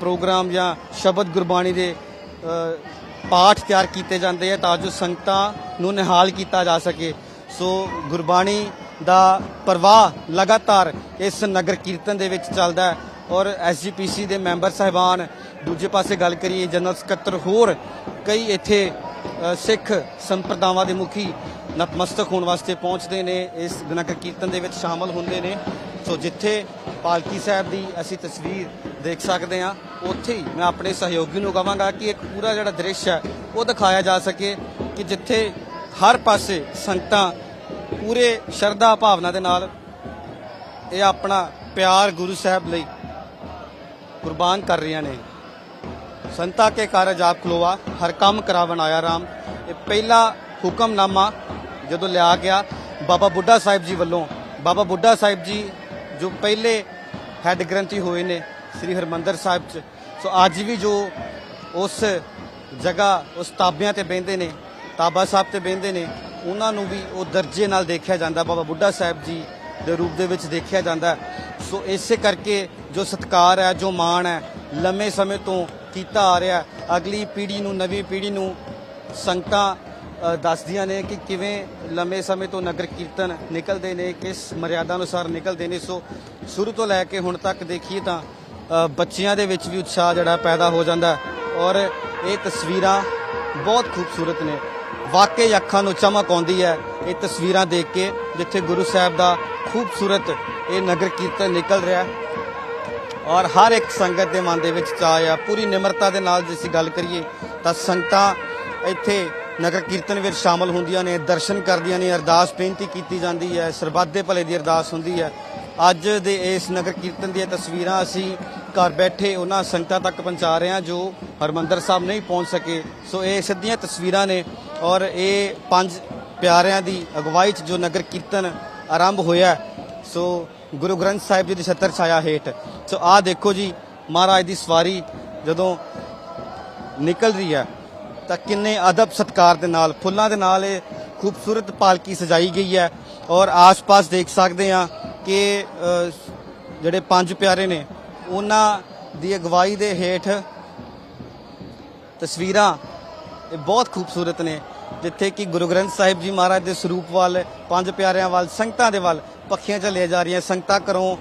ਪ੍ਰੋਗਰਾਮ ਜਾਂ ਸ਼ਬਦ ਗੁਰਬਾਣੀ ਦੇ ਪਾਠ ਤਿਆਰ ਕੀਤੇ ਜਾਂਦੇ ਆ ਤਾਂ ਜੋ ਸੰਗਤਾਂ ਨੂੰ ਨਿਹਾਲ ਕੀਤਾ ਜਾ ਸਕੇ। ਸੋ ਗੁਰਬਾਣੀ ਦਾ ਪ੍ਰਵਾਹ ਲਗਾਤਾਰ ਇਸ ਨਗਰ ਕੀਰਤਨ ਦੇ ਵਿੱਚ ਚੱਲਦਾ ਹੈ ਔਰ ਐਸਜੀਪੀਸੀ ਦੇ ਮੈਂਬਰ ਸਾਹਿਬਾਨ ਦੂਜੇ ਪਾਸੇ ਗੱਲ ਕਰੀਏ, ਜਨਰਲ ਸਕੱਤਰ ਹੋਰ ਕਈ ਇੱਥੇ ਸਿੱਖ ਸੰਪਰਦਾਵਾਂ ਦੇ ਮੁਖੀ ਨਤਮਸਤਕ ਹੋਣ ਵਾਸਤੇ ਪਹੁੰਚਦੇ ਨੇ, ਇਸ ਗਨਕ ਕੀਰਤਨ ਦੇ ਵਿੱਚ ਸ਼ਾਮਲ ਹੁੰਦੇ ਨੇ। ਸੋ ਜਿੱਥੇ ਪਾਲਕੀ ਸਾਹਿਬ ਦੀ ਅਸੀਂ ਤਸਵੀਰ ਦੇਖ ਸਕਦੇ ਹਾਂ, ਉੱਥੇ ਹੀ ਮੈਂ ਆਪਣੇ ਸਹਿਯੋਗੀ ਨੂੰ ਕਹਾਂਗਾ ਕਿ ਇੱਕ ਪੂਰਾ ਜਿਹੜਾ ਦ੍ਰਿਸ਼ ਹੈ, ਉਹ ਦਿਖਾਇਆ ਜਾ ਸਕੇ ਕਿ ਜਿੱਥੇ ਹਰ ਪਾਸੇ ਸੰਗਤਾਂ ਪੂਰੇ ਸ਼ਰਧਾ ਭਾਵਨਾ ਦੇ ਨਾਲ ਇਹ ਆਪਣਾ ਪਿਆਰ ਗੁਰੂ ਸਾਹਿਬ ਲਈ ਕੁਰਬਾਨ ਕਰ ਰਹੀਆਂ ਨੇ। ਸੰਤਾ ਕੇ ਕਾਰਜ ਆਪ ਖਲੋਵਾ ਹਰ ਕੰਮ ਕਰਾਵਣ ਆਇਆ ਰਾਮ। ਇਹ ਪਹਿਲਾ ਹੁਕਮਨਾਮਾ ਜਦੋਂ ਲਿਆ ਗਿਆ, ਬਾਬਾ ਬੁੱਢਾ ਸਾਹਿਬ ਜੀ ਵੱਲੋਂ। ਬਾਬਾ ਬੁੱਢਾ ਸਾਹਿਬ ਜੀ ਜੋ ਪਹਿਲੇ ਹੈੱਡ ਗ੍ਰੰਥੀ ਹੋਏ ਨੇ, ਸ੍ਰੀ ਹਰਮੰਦਰ ਸਾਹਿਬ ਚ। ਸੋ ਅੱਜ ਵੀ ਜੋ ਉਸ ਜਗ੍ਹਾ, ਉਸ ਤਾਬਿਆਂ ਤੇ ਬਹਿੰਦੇ ਨੇ, ਤਾਬਾ ਸਾਹਿਬ ਤੇ ਬਹਿੰਦੇ ਨੇ, ਉਹਨਾਂ ਨੂੰ ਵੀ ਉਹ ਦਰਜੇ ਨਾਲ ਦੇਖਿਆ ਜਾਂਦਾ, ਬਾਬਾ ਬੁੱਢਾ ਸਾਹਿਬ ਜੀ ਦੇ ਰੂਪ ਦੇ ਵਿੱਚ ਦੇਖਿਆ ਜਾਂਦਾ। ਸੋ ਇਸੇ ਕਰਕੇ ਜੋ ਸਤਕਾਰ ਹੈ, ਜੋ ਮਾਣ ਹੈ, ਲੰਮੇ ਸਮੇਂ ਤੋਂ ਕੀਤਾ ਆ ਰਿਹਾ ਅਗਲੀ ਪੀੜ੍ਹੀ ਨੂੰ, ਨਵੀਂ ਪੀੜ੍ਹੀ ਨੂੰ ਸੰਗਤਾਂ ਦੱਸਦੀਆਂ ਨੇ ਕਿ ਕਿਵੇਂ ਲੰਮੇ ਸਮੇਂ ਤੋਂ ਨਗਰ ਕੀਰਤਨ ਨਿਕਲਦੇ ਨੇ, ਕਿਸ ਮਰਿਆਦਾ ਅਨੁਸਾਰ ਨਿਕਲਦੇ ਨੇ। ਸੋ ਸ਼ੁਰੂ ਤੋਂ ਲੈ ਕੇ ਹੁਣ ਤੱਕ ਦੇਖੀਏ ਤਾਂ ਬੱਚਿਆਂ ਦੇ ਵਿੱਚ ਵੀ ਉਤਸ਼ਾਹ ਜਿਹੜਾ ਪੈਦਾ ਹੋ ਜਾਂਦਾ ਔਰ ਇਹ ਤਸਵੀਰਾਂ ਬਹੁਤ ਖੂਬਸੂਰਤ ਨੇ। ਵਾਕਈ ਅੱਖਾਂ ਨੂੰ ਚਮਕ ਆਉਂਦੀ ਹੈ ਇਹ ਤਸਵੀਰਾਂ ਦੇਖ ਕੇ, ਜਿੱਥੇ ਗੁਰੂ ਸਾਹਿਬ ਦਾ ਖੂਬਸੂਰਤ ਇਹ ਨਗਰ ਕੀਰਤਨ ਨਿਕਲ ਰਿਹਾ ਔਰ ਹਰ ਇੱਕ ਸੰਗਤ ਦੇ ਮਨ ਦੇ ਵਿੱਚ ਚਾਅ ਆ, ਪੂਰੀ ਨਿਮਰਤਾ ਦੇ ਨਾਲ ਜੇ ਅਸੀਂ ਗੱਲ ਕਰੀਏ ਤਾਂ ਸੰਗਤਾਂ ਇੱਥੇ ਨਗਰ ਕੀਰਤਨ ਵਿੱਚ ਸ਼ਾਮਲ ਹੁੰਦੀਆਂ ਨੇ, ਦਰਸ਼ਨ ਕਰਦੀਆਂ ਨੇ, ਅਰਦਾਸ ਬੇਨਤੀ ਕੀਤੀ ਜਾਂਦੀ ਹੈ, ਸਰਬੱਤ ਦੇ ਭਲੇ ਦੀ ਅਰਦਾਸ ਹੁੰਦੀ ਹੈ। ਅੱਜ ਦੇ ਇਸ ਨਗਰ ਕੀਰਤਨ ਦੀਆਂ ਤਸਵੀਰਾਂ ਅਸੀਂ ਘਰ ਬੈਠੇ ਉਹਨਾਂ ਸੰਗਤਾਂ ਤੱਕ ਪਹੁੰਚਾ ਰਹੇ ਹਾਂ ਜੋ ਹਰਮੰਦਰ ਸਾਹਿਬ ਨਹੀਂ ਪਹੁੰਚ ਸਕੇ। ਸੋ ਇਹ ਸਿੱਧੀਆਂ ਤਸਵੀਰਾਂ ਨੇ ਔਰ ਇਹ ਪੰਜ ਪਿਆਰਿਆਂ ਦੀ ਅਗਵਾਈ 'ਚ ਜੋ ਨਗਰ ਕੀਰਤਨ ਆਰੰਭ ਹੋਇਆ ਸੋ ਗੁਰੂ ਗ੍ਰੰਥ ਸਾਹਿਬ ਜੀ ਦੀ ਛਤਰ ਛਾਇਆ ਹੇਠ ਸੋ ਆਹ ਦੇਖੋ ਜੀ, ਮਹਾਰਾਜ ਦੀ ਸਵਾਰੀ ਜਦੋਂ ਨਿਕਲ ਰਹੀ ਹੈ, ਤਾਂ ਕਿੰਨੇ ਅਦਬ ਸਤਕਾਰ ਦੇ ਨਾਲ, ਫੁੱਲਾਂ ਦੇ ਨਾਲ ਇਹ ਖੂਬਸੂਰਤ ਪਾਲਕੀ ਸਜਾਈ ਗਈ ਹੈ ਔਰ ਆਸ-ਪਾਸ ਦੇਖ ਸਕਦੇ ਆ ਕਿ ਜਿਹੜੇ ਪੰਜ ਪਿਆਰੇ ਨੇ, ਉਹਨਾਂ ਦੀ ਅਗਵਾਈ ਦੇ ਹੇਠ ਤਸਵੀਰਾਂ ਇਹ ਬਹੁਤ ਖੂਬਸੂਰਤ ਨੇ, ਜਿੱਥੇ ਕਿ ਗੁਰੂ ਗ੍ਰੰਥ ਸਾਹਿਬ ਜੀ ਮਹਾਰਾਜ ਦੇ ਸਰੂਪ ਵੱਲ, ਪੰਜ ਪਿਆਰਿਆਂ ਵੱਲ, ਸੰਗਤਾਂ ਦੇ ਵੱਲ ਪੱਖੀਆਂ ਚੱਲੀਆਂ ਜਾ ਰਹੀਆਂ, ਸੰਗਤਾਂ ਘਰੋਂ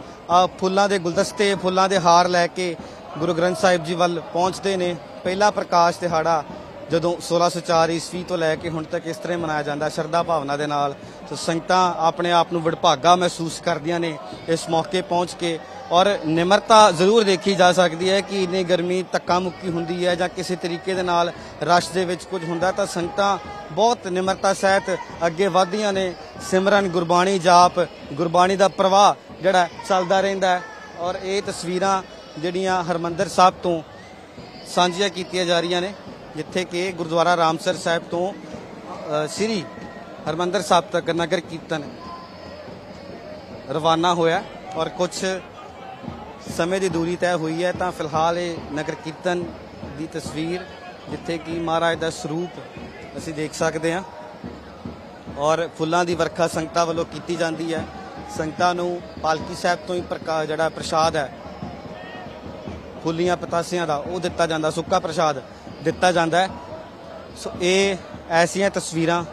ਫੁੱਲਾਂ ਦੇ ਗੁਲਦਸਤੇ, ਫੁੱਲਾਂ ਦੇ ਹਾਰ ਲੈ ਕੇ ਗੁਰੂ ਗ੍ਰੰਥ ਸਾਹਿਬ ਜੀ ਵੱਲ ਪਹੁੰਚਦੇ ਨੇ। ਪਹਿਲਾ ਪ੍ਰਕਾਸ਼ ਦਿਹਾੜਾ ਜਦੋਂ 1604 ਈਸਵੀ ਤੋਂ ਲੈ ਕੇ ਹੁਣ ਤੱਕ ਇਸ ਤਰ੍ਹਾਂ ਮਨਾਇਆ ਜਾਂਦਾ, ਸ਼ਰਧਾ ਭਾਵਨਾ ਦੇ ਨਾਲ। ਸੋ ਸੰਗਤਾਂ ਆਪਣੇ ਆਪ ਨੂੰ ਵਡਭਾਗਾ ਮਹਿਸੂਸ ਕਰਦੀਆਂ ਨੇ ਇਸ ਮੌਕੇ ਪਹੁੰਚ ਕੇ। ਔਰ ਨਿਮਰਤਾ ਜ਼ਰੂਰ ਦੇਖੀ ਜਾ ਸਕਦੀ ਹੈ ਕਿ ਇੰਨੀ ਗਰਮੀ, ਧੱਕਾ ਮੁੱਕੀ ਹੁੰਦੀ ਹੈ ਜਾਂ ਕਿਸੇ ਤਰੀਕੇ ਦੇ ਨਾਲ ਰਸ਼ ਦੇ ਵਿੱਚ ਕੁਝ ਹੁੰਦਾ, ਤਾਂ ਸੰਗਤਾਂ ਬਹੁਤ ਨਿਮਰਤਾ ਸਹਿਤ ਅੱਗੇ ਵਧਦੀਆਂ ਨੇ। ਸਿਮਰਨ ਗੁਰਬਾਣੀ ਜਾਪ, ਗੁਰਬਾਣੀ ਦਾ ਪ੍ਰਵਾਹ ਜਿਹੜਾ ਚੱਲਦਾ ਰਹਿੰਦਾ ਹੈ। ਔਰ ਇਹ ਤਸਵੀਰਾਂ ਜਿਹੜੀਆਂ ਹਰਮੰਦਰ ਸਾਹਿਬ ਤੋਂ ਸਾਂਝੀਆਂ ਕੀਤੀਆਂ ਜਾ ਰਹੀਆਂ ਨੇ, ਜਿੱਥੇ ਕਿ ਗੁਰਦੁਆਰਾ ਰਾਮਸਰ ਸਾਹਿਬ ਤੋਂ ਸ੍ਰੀ ਹਰਮੰਦਰ ਸਾਹਿਬ ਤੱਕ ਨਗਰ ਕੀਰਤਨ ਰਵਾਨਾ ਹੋਇਆ ਔਰ ਕੁਝ ਸਮੇਂ ਦੀ ਦੂਰੀ ਤੈਅ ਹੋਈ ਹੈ, ਤਾਂ ਫਿਲਹਾਲ ਇਹ ਨਗਰ ਕੀਰਤਨ ਦੀ ਤਸਵੀਰ, ਜਿੱਥੇ ਕਿ ਮਹਾਰਾਜ ਦਾ ਸਰੂਪ ਅਸੀਂ ਦੇਖ ਸਕਦੇ ਹਾਂ। ਔਰ ਫੁੱਲਾਂ ਦੀ ਵਰਖਾ ਸੰਗਤਾਂ ਵੱਲੋਂ ਕੀਤੀ ਜਾਂਦੀ ਹੈ। ਸੰਗਤਾਂ ਨੂੰ ਪਾਲਕੀ ਸਾਹਿਬ ਤੋਂ ਹੀ ਪ੍ਰਕਾ, ਜਿਹੜਾ ਪ੍ਰਸ਼ਾਦ ਹੈ, ਫੁੱਲੀਆਂ ਪਤਾਸਿਆਂ ਦਾ, ਉਹ ਦਿੱਤਾ ਜਾਂਦਾ, ਸੁੱਕਾ ਪ੍ਰਸ਼ਾਦ ਦਿੱਤਾ ਜਾਂਦਾ ਹੈ। ਸੋ ਇਹ ਐਸੀਆਂ ਤਸਵੀਰਾਂ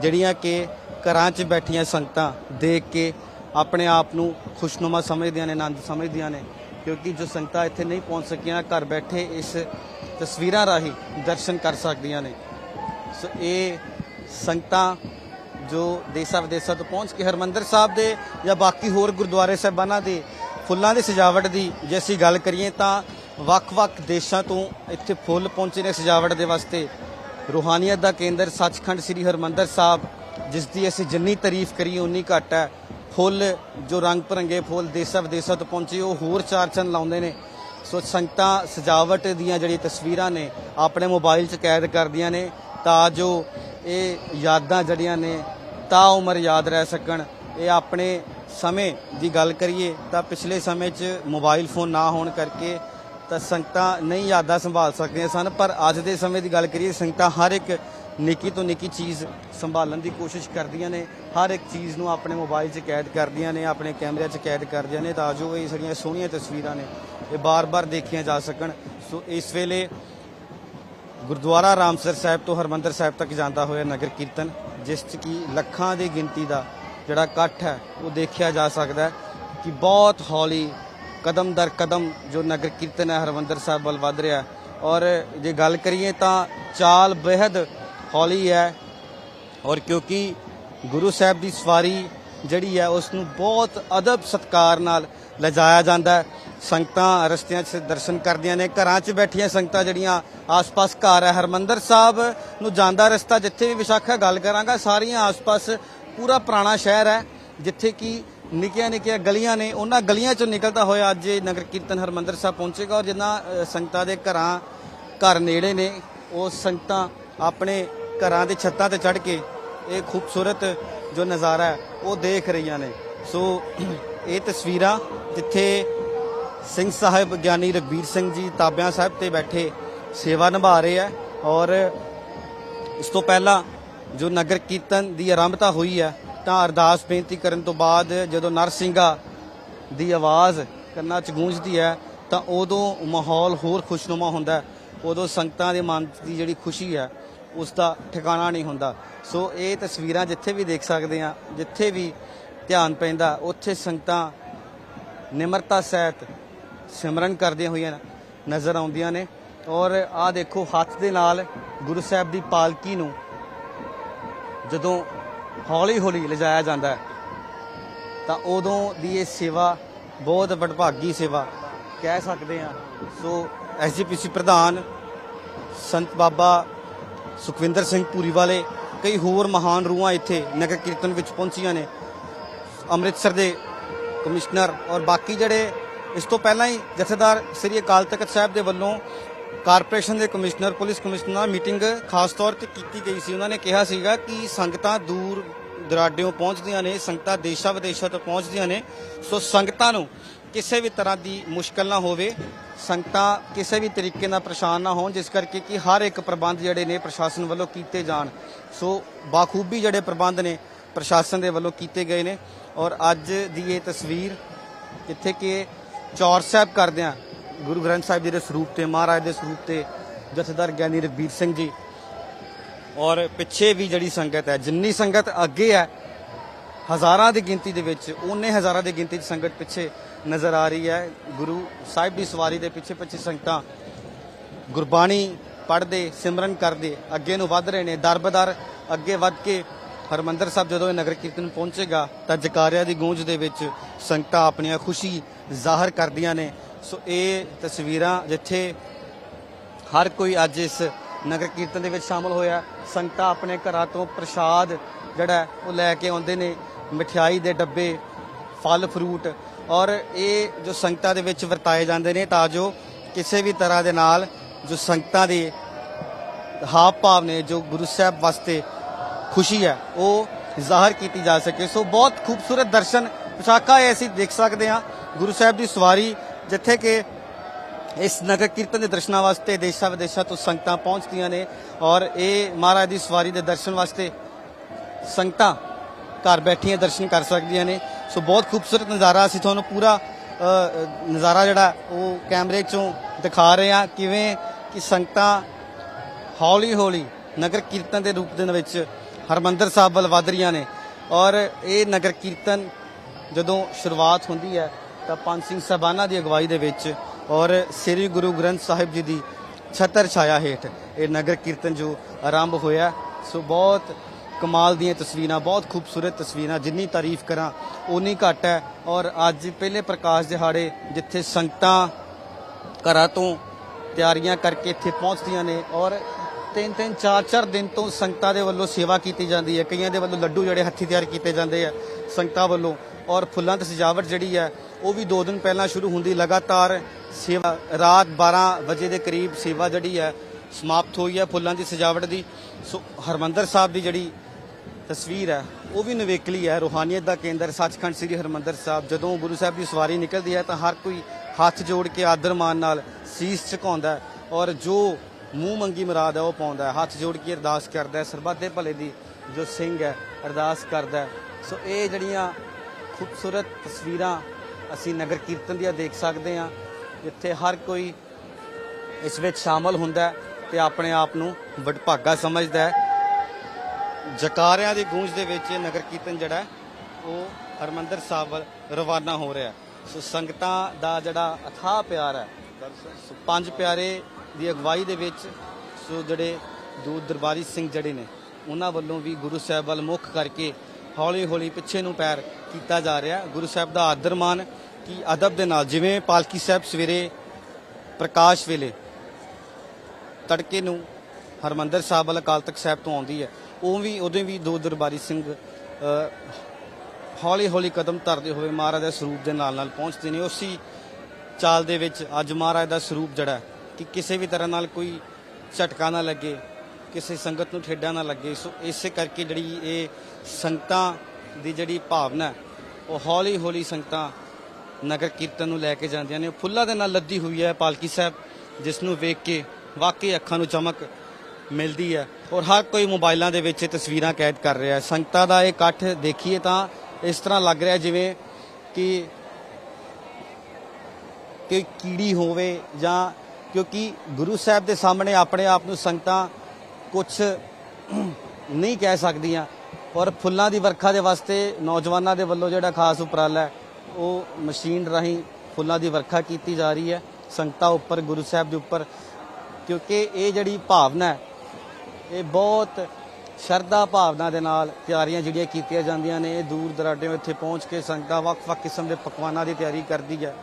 ਜਿਹੜੀਆਂ ਕਿ ਘਰਾਂ 'ਚ ਬੈਠੀਆਂ ਸੰਗਤਾਂ ਦੇਖ ਕੇ ਆਪਣੇ ਆਪ ਨੂੰ ਖੁਸ਼ਨੁਮਾ ਸਮਝਦੀਆਂ ਨੇ, ਆਨੰਦ ਸਮਝਦੀਆਂ ਨੇ, ਕਿਉਂਕਿ ਜੋ ਸੰਗਤਾਂ ਇੱਥੇ ਨਹੀਂ ਪਹੁੰਚ ਸਕੀਆਂ, ਘਰ ਬੈਠੇ ਇਸ ਤਸਵੀਰਾਂ ਰਾਹੀਂ ਦਰਸ਼ਨ ਕਰ ਸਕਦੀਆਂ ਨੇ। ਸੋ ਇਹ ਸੰਗਤਾਂ ਜੋ ਦੇਸਾਂ ਵਿਦੇਸਾਂ ਤੋਂ ਪਹੁੰਚ ਕੇ ਹਰਮੰਦਰ ਸਾਹਿਬ ਦੇ ਜਾਂ ਬਾਕੀ ਹੋਰ ਗੁਰਦੁਆਰੇ ਸਾਹਿਬਾਨਾਂ ਦੇ ਫੁੱਲਾਂ ਦੀ ਸਜਾਵਟ ਦੀ ਜੇ ਅਸੀਂ ਗੱਲ ਕਰੀਏ ਤਾਂ ਵੱਖ-ਵੱਖ ਦੇਸ਼ਾਂ ਤੋਂ ਇੱਥੇ ਫੁੱਲ ਪਹੁੰਚੇ ਨੇ ਸਜਾਵਟ ਦੇ ਵਾਸਤੇ। ਰੂਹਾਨੀਅਤ ਦਾ ਕੇਂਦਰ ਸੱਚਖੰਡ ਸ੍ਰੀ ਹਰਮੰਦਰ ਸਾਹਿਬ, ਜਿਸ ਦੀ ਅਸੀਂ ਜਿੰਨੀ ਤਾਰੀਫ ਕਰੀਏ ਉਨੀ ਘੱਟ ਹੈ। ਫੁੱਲ, ਜੋ ਰੰਗ ਭਰੰਗੇ ਫੁੱਲ ਦੇਸਾਂ ਵਿਦੇਸਾਂ ਤੋਂ ਪਹੁੰਚੇ, ਉਹ ਹੋਰ ਚਾਰ ਚੰਨ ਲਾਉਂਦੇ ਨੇ। ਸੋ ਸੰਗਤਾਂ ਸਜਾਵਟ ਦੀਆਂ ਜਿਹੜੀ ਤਸਵੀਰਾਂ ਨੇ, ਆਪਣੇ ਮੋਬਾਈਲ 'ਚ ਕੈਦ ਕਰਦੀਆਂ ਨੇ ਤਾਂ ਜੋ ਇਹ ਯਾਦਾਂ ਜਿਹੜੀਆਂ ਨੇ, ਤਾਂ ਉਮਰ ਯਾਦ ਰਹਿ ਸਕਣ। ਇਹ ਆਪਣੇ ਸਮੇਂ ਦੀ ਗੱਲ ਕਰੀਏ ਤਾਂ ਪਿਛਲੇ ਸਮੇਂ 'ਚ ਮੋਬਾਈਲ ਫੋਨ ਨਾ ਹੋਣ ਕਰਕੇ ਤਾਂ ਸੰਗਤਾਂ ਨਹੀਂ ਯਾਦਾਂ ਸੰਭਾਲ ਸਕਦੀਆਂ ਸਨ, ਪਰ ਅੱਜ ਦੇ ਸਮੇਂ ਦੀ ਗੱਲ ਕਰੀਏ ਸੰਗਤਾਂ ਹਰ ਇੱਕ ਨਿੱਕੀ ਤੋਂ ਨਿੱਕੀ ਚੀਜ਼ ਸੰਭਾਲਣ ਦੀ ਕੋਸ਼ਿਸ਼ ਕਰਦੀਆਂ ਨੇ, ਹਰ ਇੱਕ ਚੀਜ਼ ਨੂੰ ਆਪਣੇ ਮੋਬਾਈਲ 'ਚ ਕੈਦ ਕਰਦੀਆਂ ਨੇ, ਆਪਣੇ ਕੈਮਰਿਆਂ 'ਚ ਕੈਦ ਕਰਦੀਆਂ ਨੇ ਤਾਂ ਜੋ ਇਹ ਸਾਡੀਆਂ ਸੋਹਣੀਆਂ ਤਸਵੀਰਾਂ ਨੇ, ਇਹ ਬਾਰ-ਬਾਰ ਦੇਖੀਆਂ ਜਾ ਸਕਣ। ਸੋ ਇਸ ਵੇਲੇ ਗੁਰਦੁਆਰਾ ਰਾਮਸਰ ਸਾਹਿਬ ਤੋਂ ਹਰਮੰਦਰ ਸਾਹਿਬ ਤੱਕ ਜਾਂਦਾ ਹੋਇਆ ਨਗਰ ਕੀਰਤਨ, ਜਿਸ 'ਚ ਕਿ ਲੱਖਾਂ ਦੀ ਗਿਣਤੀ ਦਾ ਜਿਹੜਾ ਇਕੱਠ ਹੈ, ਉਹ ਦੇਖਿਆ ਜਾ ਸਕਦਾ ਕਿ ਬਹੁਤ ਹੌਲੀ ਕਦਮ ਦਰ ਕਦਮ ਜੋ ਨਗਰ ਕੀਰਤਨ ਹੈ, ਹਰਮੰਦਰ ਸਾਹਿਬ ਵੱਲ ਵੱਧ ਰਿਹਾ ਔਰ ਜੇ ਗੱਲ ਕਰੀਏ ਤਾਂ ਚਾਲ ਬੇहद ਹੌਲੀ ਹੈ ਔਰ ਕਿਉਂਕਿ ਗੁਰੂ ਸਾਹਿਬ ਦੀ ਸਵਾਰੀ ਜਿਹੜੀ ਹੈ, ਉਸ ਨੂੰ ਬਹੁਤ ਅਦਬ ਸਤਕਾਰ ਨਾਲ ਲਿਜਾਇਆ ਜਾਂਦਾ ਹੈ। ਸੰਗਤਾਂ ਰਸਤਿਆਂ 'ਚ ਦਰਸ਼ਨ ਕਰਦੀਆਂ ਨੇ, ਘਰਾਂ 'ਚ ਬੈਠੀਆਂ ਸੰਗਤਾਂ ਜਿਹੜੀਆਂ ਆਸ-ਪਾਸ ਘਰ ਹੈ। ਹਰਮੰਦਰ ਸਾਹਿਬ ਨੂੰ ਜਾਂਦਾ ਰਸਤਾ ਜਿੱਥੇ ਵੀ ਵਿਸ਼ਾਖਾ ਗੱਲ ਕਰਾਂਗਾ, ਸਾਰੀਆਂ ਆਸ-ਪਾਸ ਪੂਰਾ ਪੁਰਾਣਾ ਸ਼ਹਿਰ ਹੈ, ਜਿੱਥੇ ਕਿ ਨਿੱਕੀਆਂ ਨਿੱਕੀਆਂ ਗਲੀਆਂ ਨੇ। ਉਹਨਾਂ ਗਲੀਆਂ 'ਚੋਂ ਨਿਕਲਦਾ ਹੋਇਆ ਅੱਜ ਇਹ ਨਗਰ ਕੀਰਤਨ ਹਰਮੰਦਰ ਸਾਹਿਬ ਪਹੁੰਚੇਗਾ ਔਰ ਜਿੰਨਾ ਸੰਗਤਾਂ ਦੇ ਘਰਾਂ, ਘਰ ਨੇੜੇ ਨੇ, ਉਹ ਸੰਗਤਾਂ ਆਪਣੇ ਘਰਾਂ ਦੇ ਛੱਤਾਂ ਤੇ ਚੜ੍ਹ ਕੇ ਇਹ ਖੂਬਸੂਰਤ ਜੋ ਨਜ਼ਾਰਾ ਹੈ, ਉਹ ਦੇਖ ਰਹੀਆਂ ਨੇ। ਸੋ, ਇਹ ਤਸਵੀਰਾਂ ਜਿੱਥੇ ਸਿੰਘ ਸਾਹਿਬ ਗਿਆਨੀ ਰਗਬੀਰ ਸਿੰਘ ਜੀ ਤਾਬਿਆਂ ਸਾਹਿਬ ਤੇ ਬੈਠੇ ਸੇਵਾ ਨਿਭਾ ਰਹੇ ਆ ਔਰ ਇਸ ਤੋਂ ਪਹਿਲਾਂ ਜੋ ਨਗਰ ਕੀਰਤਨ ਦੀ ਆਰੰਭਤਾ ਹੋਈ ਹੈ ਤਾਂ ਅਰਦਾਸ ਬੇਨਤੀ ਕਰਨ ਤੋਂ ਬਾਅਦ ਜਦੋਂ ਨਰਸਿੰਘਾ ਦੀ ਆਵਾਜ਼ ਕੰਨਾਂ 'ਚ ਗੂੰਜਦੀ ਹੈ, ਤਾਂ ਉਦੋਂ ਮਾਹੌਲ ਹੋਰ ਖੁਸ਼ਨੁਮਾ ਹੁੰਦਾ ਉਦੋਂ ਸੰਗਤਾਂ ਦੇ ਮਨ ਦੀ ਜਿਹੜੀ ਖੁਸ਼ੀ ਹੈ, ਉਸ ਦਾ ਠਿਕਾਣਾ ਨਹੀਂ ਹੁੰਦਾ। ਸੋ ਇਹ ਤਸਵੀਰਾਂ ਜਿੱਥੇ ਵੀ ਦੇਖ ਸਕਦੇ ਆ ਜਿੱਥੇ ਵੀ ਧਿਆਨ ਪੈਂਦਾ, ਉੱਥੇ ਸੰਗਤਾਂ ਨਿਮਰਤਾ ਸਹਿਤ ਸਿਮਰਨ ਕਰਦੀਆਂ ਹੋਈਆਂ ਨਜ਼ਰ ਆਉਂਦੀਆਂ ਨੇ। ਔਰ ਆਹ ਦੇਖੋ, ਹੱਥ ਦੇ ਨਾਲ ਗੁਰੂ ਸਾਹਿਬ ਦੀ ਪਾਲਕੀ ਨੂੰ ਜਦੋਂ ਹੌਲੀ ਹੌਲੀ ਲਿਜਾਇਆ ਜਾਂਦਾ ਹੈ, ਤਾਂ ਉਦੋਂ ਦੀ ਇਹ ਸੇਵਾ ਬਹੁਤ ਵਡਭਾਗੀ ਸੇਵਾ ਕਹਿ ਸਕਦੇ ਆ ਸੋ ਐਸਜੀਪੀਸੀ ਪ੍ਰਧਾਨ ਸੰਤ ਬਾਬਾ ਸੁਖਵਿੰਦਰ ਸਿੰਘ ਪੂਰੀ ਵਾਲੇ, ਕਈ ਹੋਰ ਮਹਾਨ ਰੂਹਾਂ ਇੱਥੇ ਨਗਰ ਕੀਰਤਨ ਵਿੱਚ ਪਹੁੰਚੀਆਂ ਨੇ। ਅੰਮ੍ਰਿਤਸਰ ਦੇ ਕਮਿਸ਼ਨਰ ਔਰ ਬਾਕੀ ਜਿਹੜੇ ਇਸ ਤੋਂ ਪਹਿਲਾਂ ਹੀ ਜਥੇਦਾਰ ਸ੍ਰੀ ਅਕਾਲ ਤਖਤ ਸਾਹਿਬ ਦੇ ਵੱਲੋਂ ਕਾਰਪੋਰੇਸ਼ਨ ਦੇ ਕਮਿਸ਼ਨਰ, ਪੁਲਿਸ ਕਮਿਸ਼ਨਰ ਨਾਲ ਮੀਟਿੰਗ ਖਾਸ ਤੌਰ ਤੇ ਕੀਤੀ ਗਈ ਸੀ। ਉਹਨਾਂ ਨੇ ਕਿਹਾ ਸੀਗਾ ਕਿ ਸੰਗਤਾਂ ਦੂਰ ਦਰਾਡਿਓਂ ਪਹੁੰਚਦੀਆਂ ਨੇ, ਸੰਗਤਾਂ ਦੇਸ਼ਾਂ ਵਿਦੇਸ਼ਾਂ ਤੋਂ ਪਹੁੰਚਦੀਆਂ ਨੇ। ਸੋ ਸੰਗਤਾਂ ਨੂੰ ਕਿਸੇ ਵੀ ਤਰ੍ਹਾਂ ਦੀ ਮੁਸ਼ਕਲ ਨਾ ਹੋਵੇ, ਸੰਗਤਾਂ ਕਿਸੇ ਵੀ ਤਰੀਕੇ ਨਾਲ ਪਰੇਸ਼ਾਨ ਨਾ ਹੋਣ, ਜਿਸ ਕਰਕੇ ਕਿ ਹਰ ਇੱਕ ਪ੍ਰਬੰਧ ਜਿਹੜੇ ਨੇ ਪ੍ਰਸ਼ਾਸਨ ਵੱਲੋਂ ਕੀਤੇ ਜਾਣ। ਸੋ ਬਾਖੂਬੀ ਜਿਹੜੇ ਪ੍ਰਬੰਧ ਨੇ ਪ੍ਰਸ਼ਾਸਨ ਦੇ ਵੱਲੋਂ ਕੀਤੇ ਗਏ ਨੇ। ਔਰ ਅੱਜ ਦੀ ਇਹ ਤਸਵੀਰ ਜਿੱਥੇ ਕਿ ਚੌਰ ਸਾਹਿਬ ਕਰਦਿਆਂ ਗੁਰੂ ਗ੍ਰੰਥ ਸਾਹਿਬ ਜੀ ਦੇ ਸਰੂਪ ਤੇ, ਮਹਾਰਾਜ ਦੇ ਸਰੂਪ ਤੇ, ਜਥੇਦਾਰ ਗਿਆਨੀ ਰਘਬੀਰ ਸਿੰਘ ਜੀ। ਔਰ ਪਿੱਛੇ ਵੀ ਜਿਹੜੀ ਸੰਗਤ ਹੈ, ਜਿੰਨੀ ਸੰਗਤ ਅੱਗੇ ਹੈ, ਹਜ਼ਾਰਾਂ ਦੀ ਗਿਣਤੀ ਦੇ ਵਿੱਚ ਉਹਨੇ ਹਜ਼ਾਰਾਂ ਦੀ ਗਿਣਤੀ 'ਚ ਸੰਗਤ ਪਿੱਛੇ ਨਜ਼ਰ ਆ ਰਹੀ ਹੈ। ਗੁਰੂ ਸਾਹਿਬ ਦੀ ਸਵਾਰੀ ਦੇ ਪਿੱਛੇ ਪਿੱਛੇ ਸੰਗਤਾਂ ਗੁਰਬਾਣੀ ਪੜ੍ਹਦੇ, ਸਿਮਰਨ ਕਰਦੇ, ਅੱਗੇ ਨੂੰ ਵੱਧ ਰਹੇ ਨੇ। ਦਰਬਦਰ ਅੱਗੇ ਵੱਧ ਕੇ ਹਰਮੰਦਰ ਸਾਹਿਬ ਜਦੋਂ ਇਹ ਨਗਰ ਕੀਰਤਨ ਪਹੁੰਚੇਗਾ, ਤਾਂ ਜਕਾਰਿਆਂ ਦੀ ਗੂੰਜ ਦੇ ਵਿੱਚ ਸੰਗਤਾਂ ਆਪਣੀਆਂ ਖੁਸ਼ੀ ਜ਼ਾਹਰ ਕਰਦੀਆਂ ਨੇ। ਸੋ ਇਹ ਤਸਵੀਰਾਂ ਜਿੱਥੇ ਹਰ ਕੋਈ ਅੱਜ ਇਸ ਨਗਰ ਕੀਰਤਨ ਦੇ ਵਿੱਚ ਸ਼ਾਮਲ ਹੋਇਆ। ਸੰਗਤਾਂ ਆਪਣੇ ਘਰਾਂ ਤੋਂ ਪ੍ਰਸ਼ਾਦ ਜਿਹੜਾ ਉਹ ਲੈ ਕੇ ਆਉਂਦੇ ਨੇ। ਮਠਿਆਈ ਦੇ ਡੱਬੇ, ਫਲ, ਫਰੂਟ ਔਰ ਇਹ ਜੋ ਸੰਗਤਾਂ ਦੇ ਵਿੱਚ ਵਰਤਾਏ ਜਾਂਦੇ ਨੇ ਤਾਂ ਜੋ ਕਿਸੇ ਵੀ ਤਰ੍ਹਾਂ ਦੇ ਨਾਲ ਜੋ ਸੰਗਤਾਂ ਦੇ ਹਾਵ ਭਾਵ ਨੇ, ਜੋ ਗੁਰੂ ਸਾਹਿਬ ਵਾਸਤੇ ਖੁਸ਼ੀ ਹੈ, ਉਹ ਜ਼ਾਹਰ ਕੀਤੀ ਜਾ ਸਕੇ। ਸੋ ਬਹੁਤ ਖੂਬਸੂਰਤ ਦਰਸ਼ਨ ਵਿਸ਼ਾਖਾ ਇਹ ਅਸੀਂ ਦੇਖ ਸਕਦੇ ਹਾਂ। ਗੁਰੂ ਸਾਹਿਬ ਦੀ ਸਵਾਰੀ ਜਿੱਥੇ ਕਿ ਇਸ ਨਗਰ ਕੀਰਤਨ ਦੇ ਦਰਸ਼ਨਾਂ ਵਾਸਤੇ ਦੇਸ਼ਾਂ ਵਿਦੇਸ਼ਾਂ ਤੋਂ ਸੰਗਤਾਂ ਪਹੁੰਚਦੀਆਂ ਨੇ ਔਰ ਇਹ ਮਹਾਰਾਜ ਦੀ ਸਵਾਰੀ ਦੇ ਦਰਸ਼ਨ ਵਾਸਤੇ ਸੰਗਤਾਂ ਘਰ ਬੈਠੀਆਂ ਦਰਸ਼ਨ ਕਰ ਸਕਦੀਆਂ ਨੇ। ਸੋ ਬਹੁਤ ਖੂਬਸੂਰਤ ਨਜ਼ਾਰਾ ਅਸੀਂ ਤੁਹਾਨੂੰ ਪੂਰਾ ਨਜ਼ਾਰਾ ਜਿਹੜਾ ਉਹ ਕੈਮਰੇ 'ਚੋਂ ਦਿਖਾ ਰਹੇ ਹਾਂ ਕਿਵੇਂ ਕਿ ਸੰਗਤਾਂ ਹੌਲੀ ਹੌਲੀ ਨਗਰ ਕੀਰਤਨ ਦੇ ਰੂਪ ਦੇ ਵਿੱਚ ਹਰਮੰਦਰ ਸਾਹਿਬ ਵੱਲ ਵਧ ਰਹੀਆਂ ਨੇ ਔਰ ਇਹ ਨਗਰ ਕੀਰਤਨ ਜਦੋਂ ਸ਼ੁਰੂਆਤ ਹੁੰਦੀ ਹੈ ਤਾਂ ਪੰਜ ਸਿੰਘ ਸਾਹਿਬਾਨਾਂ ਦੀ ਅਗਵਾਈ ਦੇ ਵਿੱਚ ਔਰ ਸ੍ਰੀ ਗੁਰੂ ਗ੍ਰੰਥ ਸਾਹਿਬ ਜੀ ਦੀ ਛਤਰ ਛਾਇਆ ਹੇਠ ਇਹ ਨਗਰ ਕੀਰਤਨ ਜੋ ਆਰੰਭ ਹੋਇਆ, ਸੋ ਬਹੁਤ ਕਮਾਲ ਦੀਆਂ ਤਸਵੀਰਾਂ, ਬਹੁਤ ਖੂਬਸੂਰਤ ਤਸਵੀਰਾਂ, ਜਿੰਨੀ ਤਾਰੀਫ ਕਰਾਂ ਉਨੀ ਘੱਟ ਹੈ ਔਰ ਅੱਜ ਪਹਿਲੇ ਪ੍ਰਕਾਸ਼ ਦਿਹਾੜੇ ਜਿੱਥੇ ਸੰਗਤਾਂ ਘਰਾਂ ਤੋਂ ਤਿਆਰੀਆਂ ਕਰਕੇ ਇੱਥੇ ਪਹੁੰਚਦੀਆਂ ਨੇ ਔਰ ਤਿੰਨ ਤਿੰਨ, ਚਾਰ ਚਾਰ ਦਿਨ ਤੋਂ ਸੰਗਤਾਂ ਦੇ ਵੱਲੋਂ ਸੇਵਾ ਕੀਤੀ ਜਾਂਦੀ ਹੈ, ਕਈਆਂ ਦੇ ਵੱਲੋਂ ਲੱਡੂ ਜਿਹੜੇ ਹੱਥੀਂ ਤਿਆਰ ਕੀਤੇ ਜਾਂਦੇ ਆ ਸੰਗਤਾਂ ਵੱਲੋਂ ਔਰ ਫੁੱਲਾਂ ਦੀ ਸਜਾਵਟ ਜਿਹੜੀ ਹੈ ਉਹ ਵੀ 2 ਦਿਨ ਪਹਿਲਾਂ ਸ਼ੁਰੂ ਹੁੰਦੀ ਲਗਾਤਾਰ ਸੇਵਾ, ਰਾਤ 12 ਵਜੇ ਦੇ ਕਰੀਬ ਸੇਵਾ ਜਿਹੜੀ ਹੈ, ਸਮਾਪਤ ਹੋਈ ਹੈ ਫੁੱਲਾਂ ਦੀ ਸਜਾਵਟ ਦੀ। ਸੋ ਹਰਮੰਦਰ ਸਾਹਿਬ ਦੀ ਜਿਹੜੀ ਤਸਵੀਰ ਹੈ, ਉਹ ਵੀ ਨਵੇਕਲੀ ਹੈ। ਰੂਹਾਨੀਅਤ ਦਾ ਕੇਂਦਰ ਸੱਚਖੰਡ ਸ੍ਰੀ ਹਰਮੰਦਰ ਸਾਹਿਬ। ਜਦੋਂ ਗੁਰੂ ਸਾਹਿਬ ਦੀ ਸਵਾਰੀ ਨਿਕਲਦੀ ਹੈ ਤਾਂ ਹਰ ਕੋਈ ਹੱਥ ਜੋੜ ਕੇ ਆਦਰ ਮਾਨ ਨਾਲ ਸੀਸ ਝੁਕਾਉਂਦਾ ਔਰ ਜੋ ਮੂੰਹ ਮੰਗੀ ਮੁਰਾਦ ਹੈ, ਉਹ ਪਾਉਂਦਾ ਹੈ। ਹੱਥ ਜੋੜ ਕੇ ਅਰਦਾਸ ਕਰਦਾ ਹੈ। ਸਰਬੱਤ ਦੇ ਭਲੇ ਦੀ ਜੋ ਸਿੰਘ ਹੈ, ਅਰਦਾਸ ਕਰਦਾ ਹੈ। ਸੋ ਇਹ ਜਿਹੜੀਆਂ ਖੂਬਸੂਰਤ ਤਸਵੀਰਾਂ ਅਸੀਂ ਨਗਰ ਕੀਰਤਨ ਦੀਆਂ ਦੇਖ ਸਕਦੇ ਹਾਂ, ਜਿੱਥੇ ਹਰ ਕੋਈ ਇਸ ਵਿੱਚ ਸ਼ਾਮਲ ਹੁੰਦਾ ਹੈ ਤੇ ਆਪਣੇ ਆਪ ਨੂੰ ਵਡਭਾਗਾ ਸਮਝਦਾ ਹੈ। ਜਕਾਰਿਆਂ ਦੀ ਗੂੰਜ ਦੇ ਵਿੱਚ ਇਹ ਨਗਰ ਕੀਰਤਨ ਜਿਹੜਾ ਉਹ ਹਰਮੰਦਰ ਸਾਹਿਬ ਵੱਲ ਰਵਾਨਾ ਹੋ ਰਿਹਾ ਸੋ ਸੰਗਤਾਂ ਦਾ ਜਿਹੜਾ ਅਥਾਹ ਪਿਆਰ ਹੈ ਪੰਜ ਪਿਆਰੇ ਦੀ ਅਗਵਾਈ ਦੇ ਵਿੱਚ ਸੋ ਜਿਹੜੇ ਦੂਰ ਦਰਬਾਰੀ ਸਿੰਘ ਜਿਹੜੇ ਨੇ, ਉਹਨਾਂ ਵੱਲੋਂ ਵੀ ਗੁਰੂ ਸਾਹਿਬ ਵੱਲ ਮੁੱਖ ਕਰਕੇ ਹੌਲੀ ਹੌਲੀ ਪਿੱਛੇ ਨੂੰ ਪੈਰ ਕੀਤਾ ਜਾ ਰਿਹਾ ਗੁਰੂ ਸਾਹਿਬ ਦਾ ਆਦਰ ਮਾਨ ਕਿ ਅਦਬ ਦੇ ਨਾਲ, ਜਿਵੇਂ ਪਾਲਕੀ ਸਾਹਿਬ ਸਵੇਰੇ ਪ੍ਰਕਾਸ਼ ਵੇਲੇ ਤੜਕੇ ਨੂੰ ਹਰਮੰਦਰ ਸਾਹਿਬ ਵਾਲਾ ਅਕਾਲ ਤਖਤ ਸਾਹਿਬ ਤੋਂ ਆਉਂਦੀ ਹੈ, ਉਹ ਵੀ, ਉਹਦੇ ਵੀ ਦੋ ਦਰਬਾਰੀ ਸਿੰਘ ਹੌਲੀ ਹੌਲੀ ਕਦਮ ਧਰਦੇ ਹੋਏ ਮਹਾਰਾਜ ਦੇ ਸਰੂਪ ਦੇ ਨਾਲ ਨਾਲ ਪਹੁੰਚਦੇ ਨੇ। ਉਸੇ ਚਾਲ ਦੇ ਵਿੱਚ ਅੱਜ ਮਹਾਰਾਜ ਦਾ ਸਰੂਪ ਜਿਹੜਾ ਕਿ ਕਿਸੇ ਵੀ ਤਰ੍ਹਾਂ ਨਾਲ ਕੋਈ ਝਟਕਾ ਨਾ ਲੱਗੇ, ਕਿਸੇ ਸੰਗਤ ਨੂੰ ਠੇਡਾ ਨਾ ਲੱਗੇ। ਸੋ ਇਸੇ ਕਰਕੇ ਜਿਹੜੀ ਇਹ ਸੰਗਤਾਂ ਦੀ ਜਿਹੜੀ ਭਾਵਨਾ ਉਹ ਹੌਲੀ ਹੌਲੀ ਸੰਗਤਾਂ ਨਗਰ ਕੀਰਤਨ ਨੂੰ ਲੈ ਕੇ ਜਾਂਦੀਆਂ ਨੇ। ਫੁੱਲਾਂ ਦੇ ਨਾਲ ਲੱਦੀ ਹੋਈ ਹੈ ਪਾਲਕੀ ਸਾਹਿਬ, ਜਿਸ ਨੂੰ ਵੇਖ ਕੇ ਵਾਕਈ ਅੱਖਾਂ ਨੂੰ ਚਮਕ ਮਿਲਦੀ ਹੈ। ਔਰ ਹਰ ਕੋਈ ਮੋਬਾਈਲਾਂ ਦੇ ਵਿੱਚ ਇਹ ਤਸਵੀਰਾਂ ਕੈਦ ਕਰ ਰਿਹਾ ਹੈ। ਸੰਗਤਾਂ ਦਾ ਇਹ ਇਕੱਠ ਦੇਖੀਏ ਤਾਂ ਇਸ ਤਰ੍ਹਾਂ ਲੱਗ ਰਿਹਾ ਜਿਵੇਂ ਕਿ ਕਿ ਕੀੜੀ ਹੋਵੇ ਜਾਂ ਕਿਉਂਕਿ ਗੁਰੂ ਸਾਹਿਬ ਦੇ ਸਾਹਮਣੇ ਆਪਣੇ ਆਪ ਨੂੰ ਸੰਗਤਾਂ ਕੁਝ ਨਹੀਂ ਕਹਿ ਸਕਦੀਆਂ। ਔਰ ਫੁੱਲਾਂ ਦੀ ਵਰਖਾ ਦੇ ਵਾਸਤੇ ਨੌਜਵਾਨਾਂ ਦੇ ਵੱਲੋਂ ਜਿਹੜਾ ਖਾਸ ਉਪਰਾਲਾ ਹੈ, ਉਹ ਮਸ਼ੀਨ ਰਾਹੀਂ ਫੁੱਲਾਂ ਦੀ ਵਰਖਾ ਕੀਤੀ ਜਾ ਰਹੀ ਹੈ, ਸੰਗਤਾਂ ਉੱਪਰ, ਗੁਰੂ ਸਾਹਿਬ ਦੇ ਉੱਪਰ, ਕਿਉਂਕਿ ਇਹ ਜਿਹੜੀ ਭਾਵਨਾ ਹੈ, ਇਹ ਬਹੁਤ ਸ਼ਰਧਾ ਭਾਵਨਾ ਦੇ ਨਾਲ ਤਿਆਰੀਆਂ ਜਿਹੜੀਆਂ ਕੀਤੀਆਂ ਜਾਂਦੀਆਂ ਨੇ, ਇਹ ਦੂਰ ਦਰਾਡੇ ਇੱਥੇ ਪਹੁੰਚ ਕੇ ਸੰਗਤਾਂ ਵੱਖ-ਵੱਖ ਕਿਸਮ ਦੇ ਪਕਵਾਨਾਂ ਦੀ ਤਿਆਰੀ ਕਰਦੀ ਹੈ।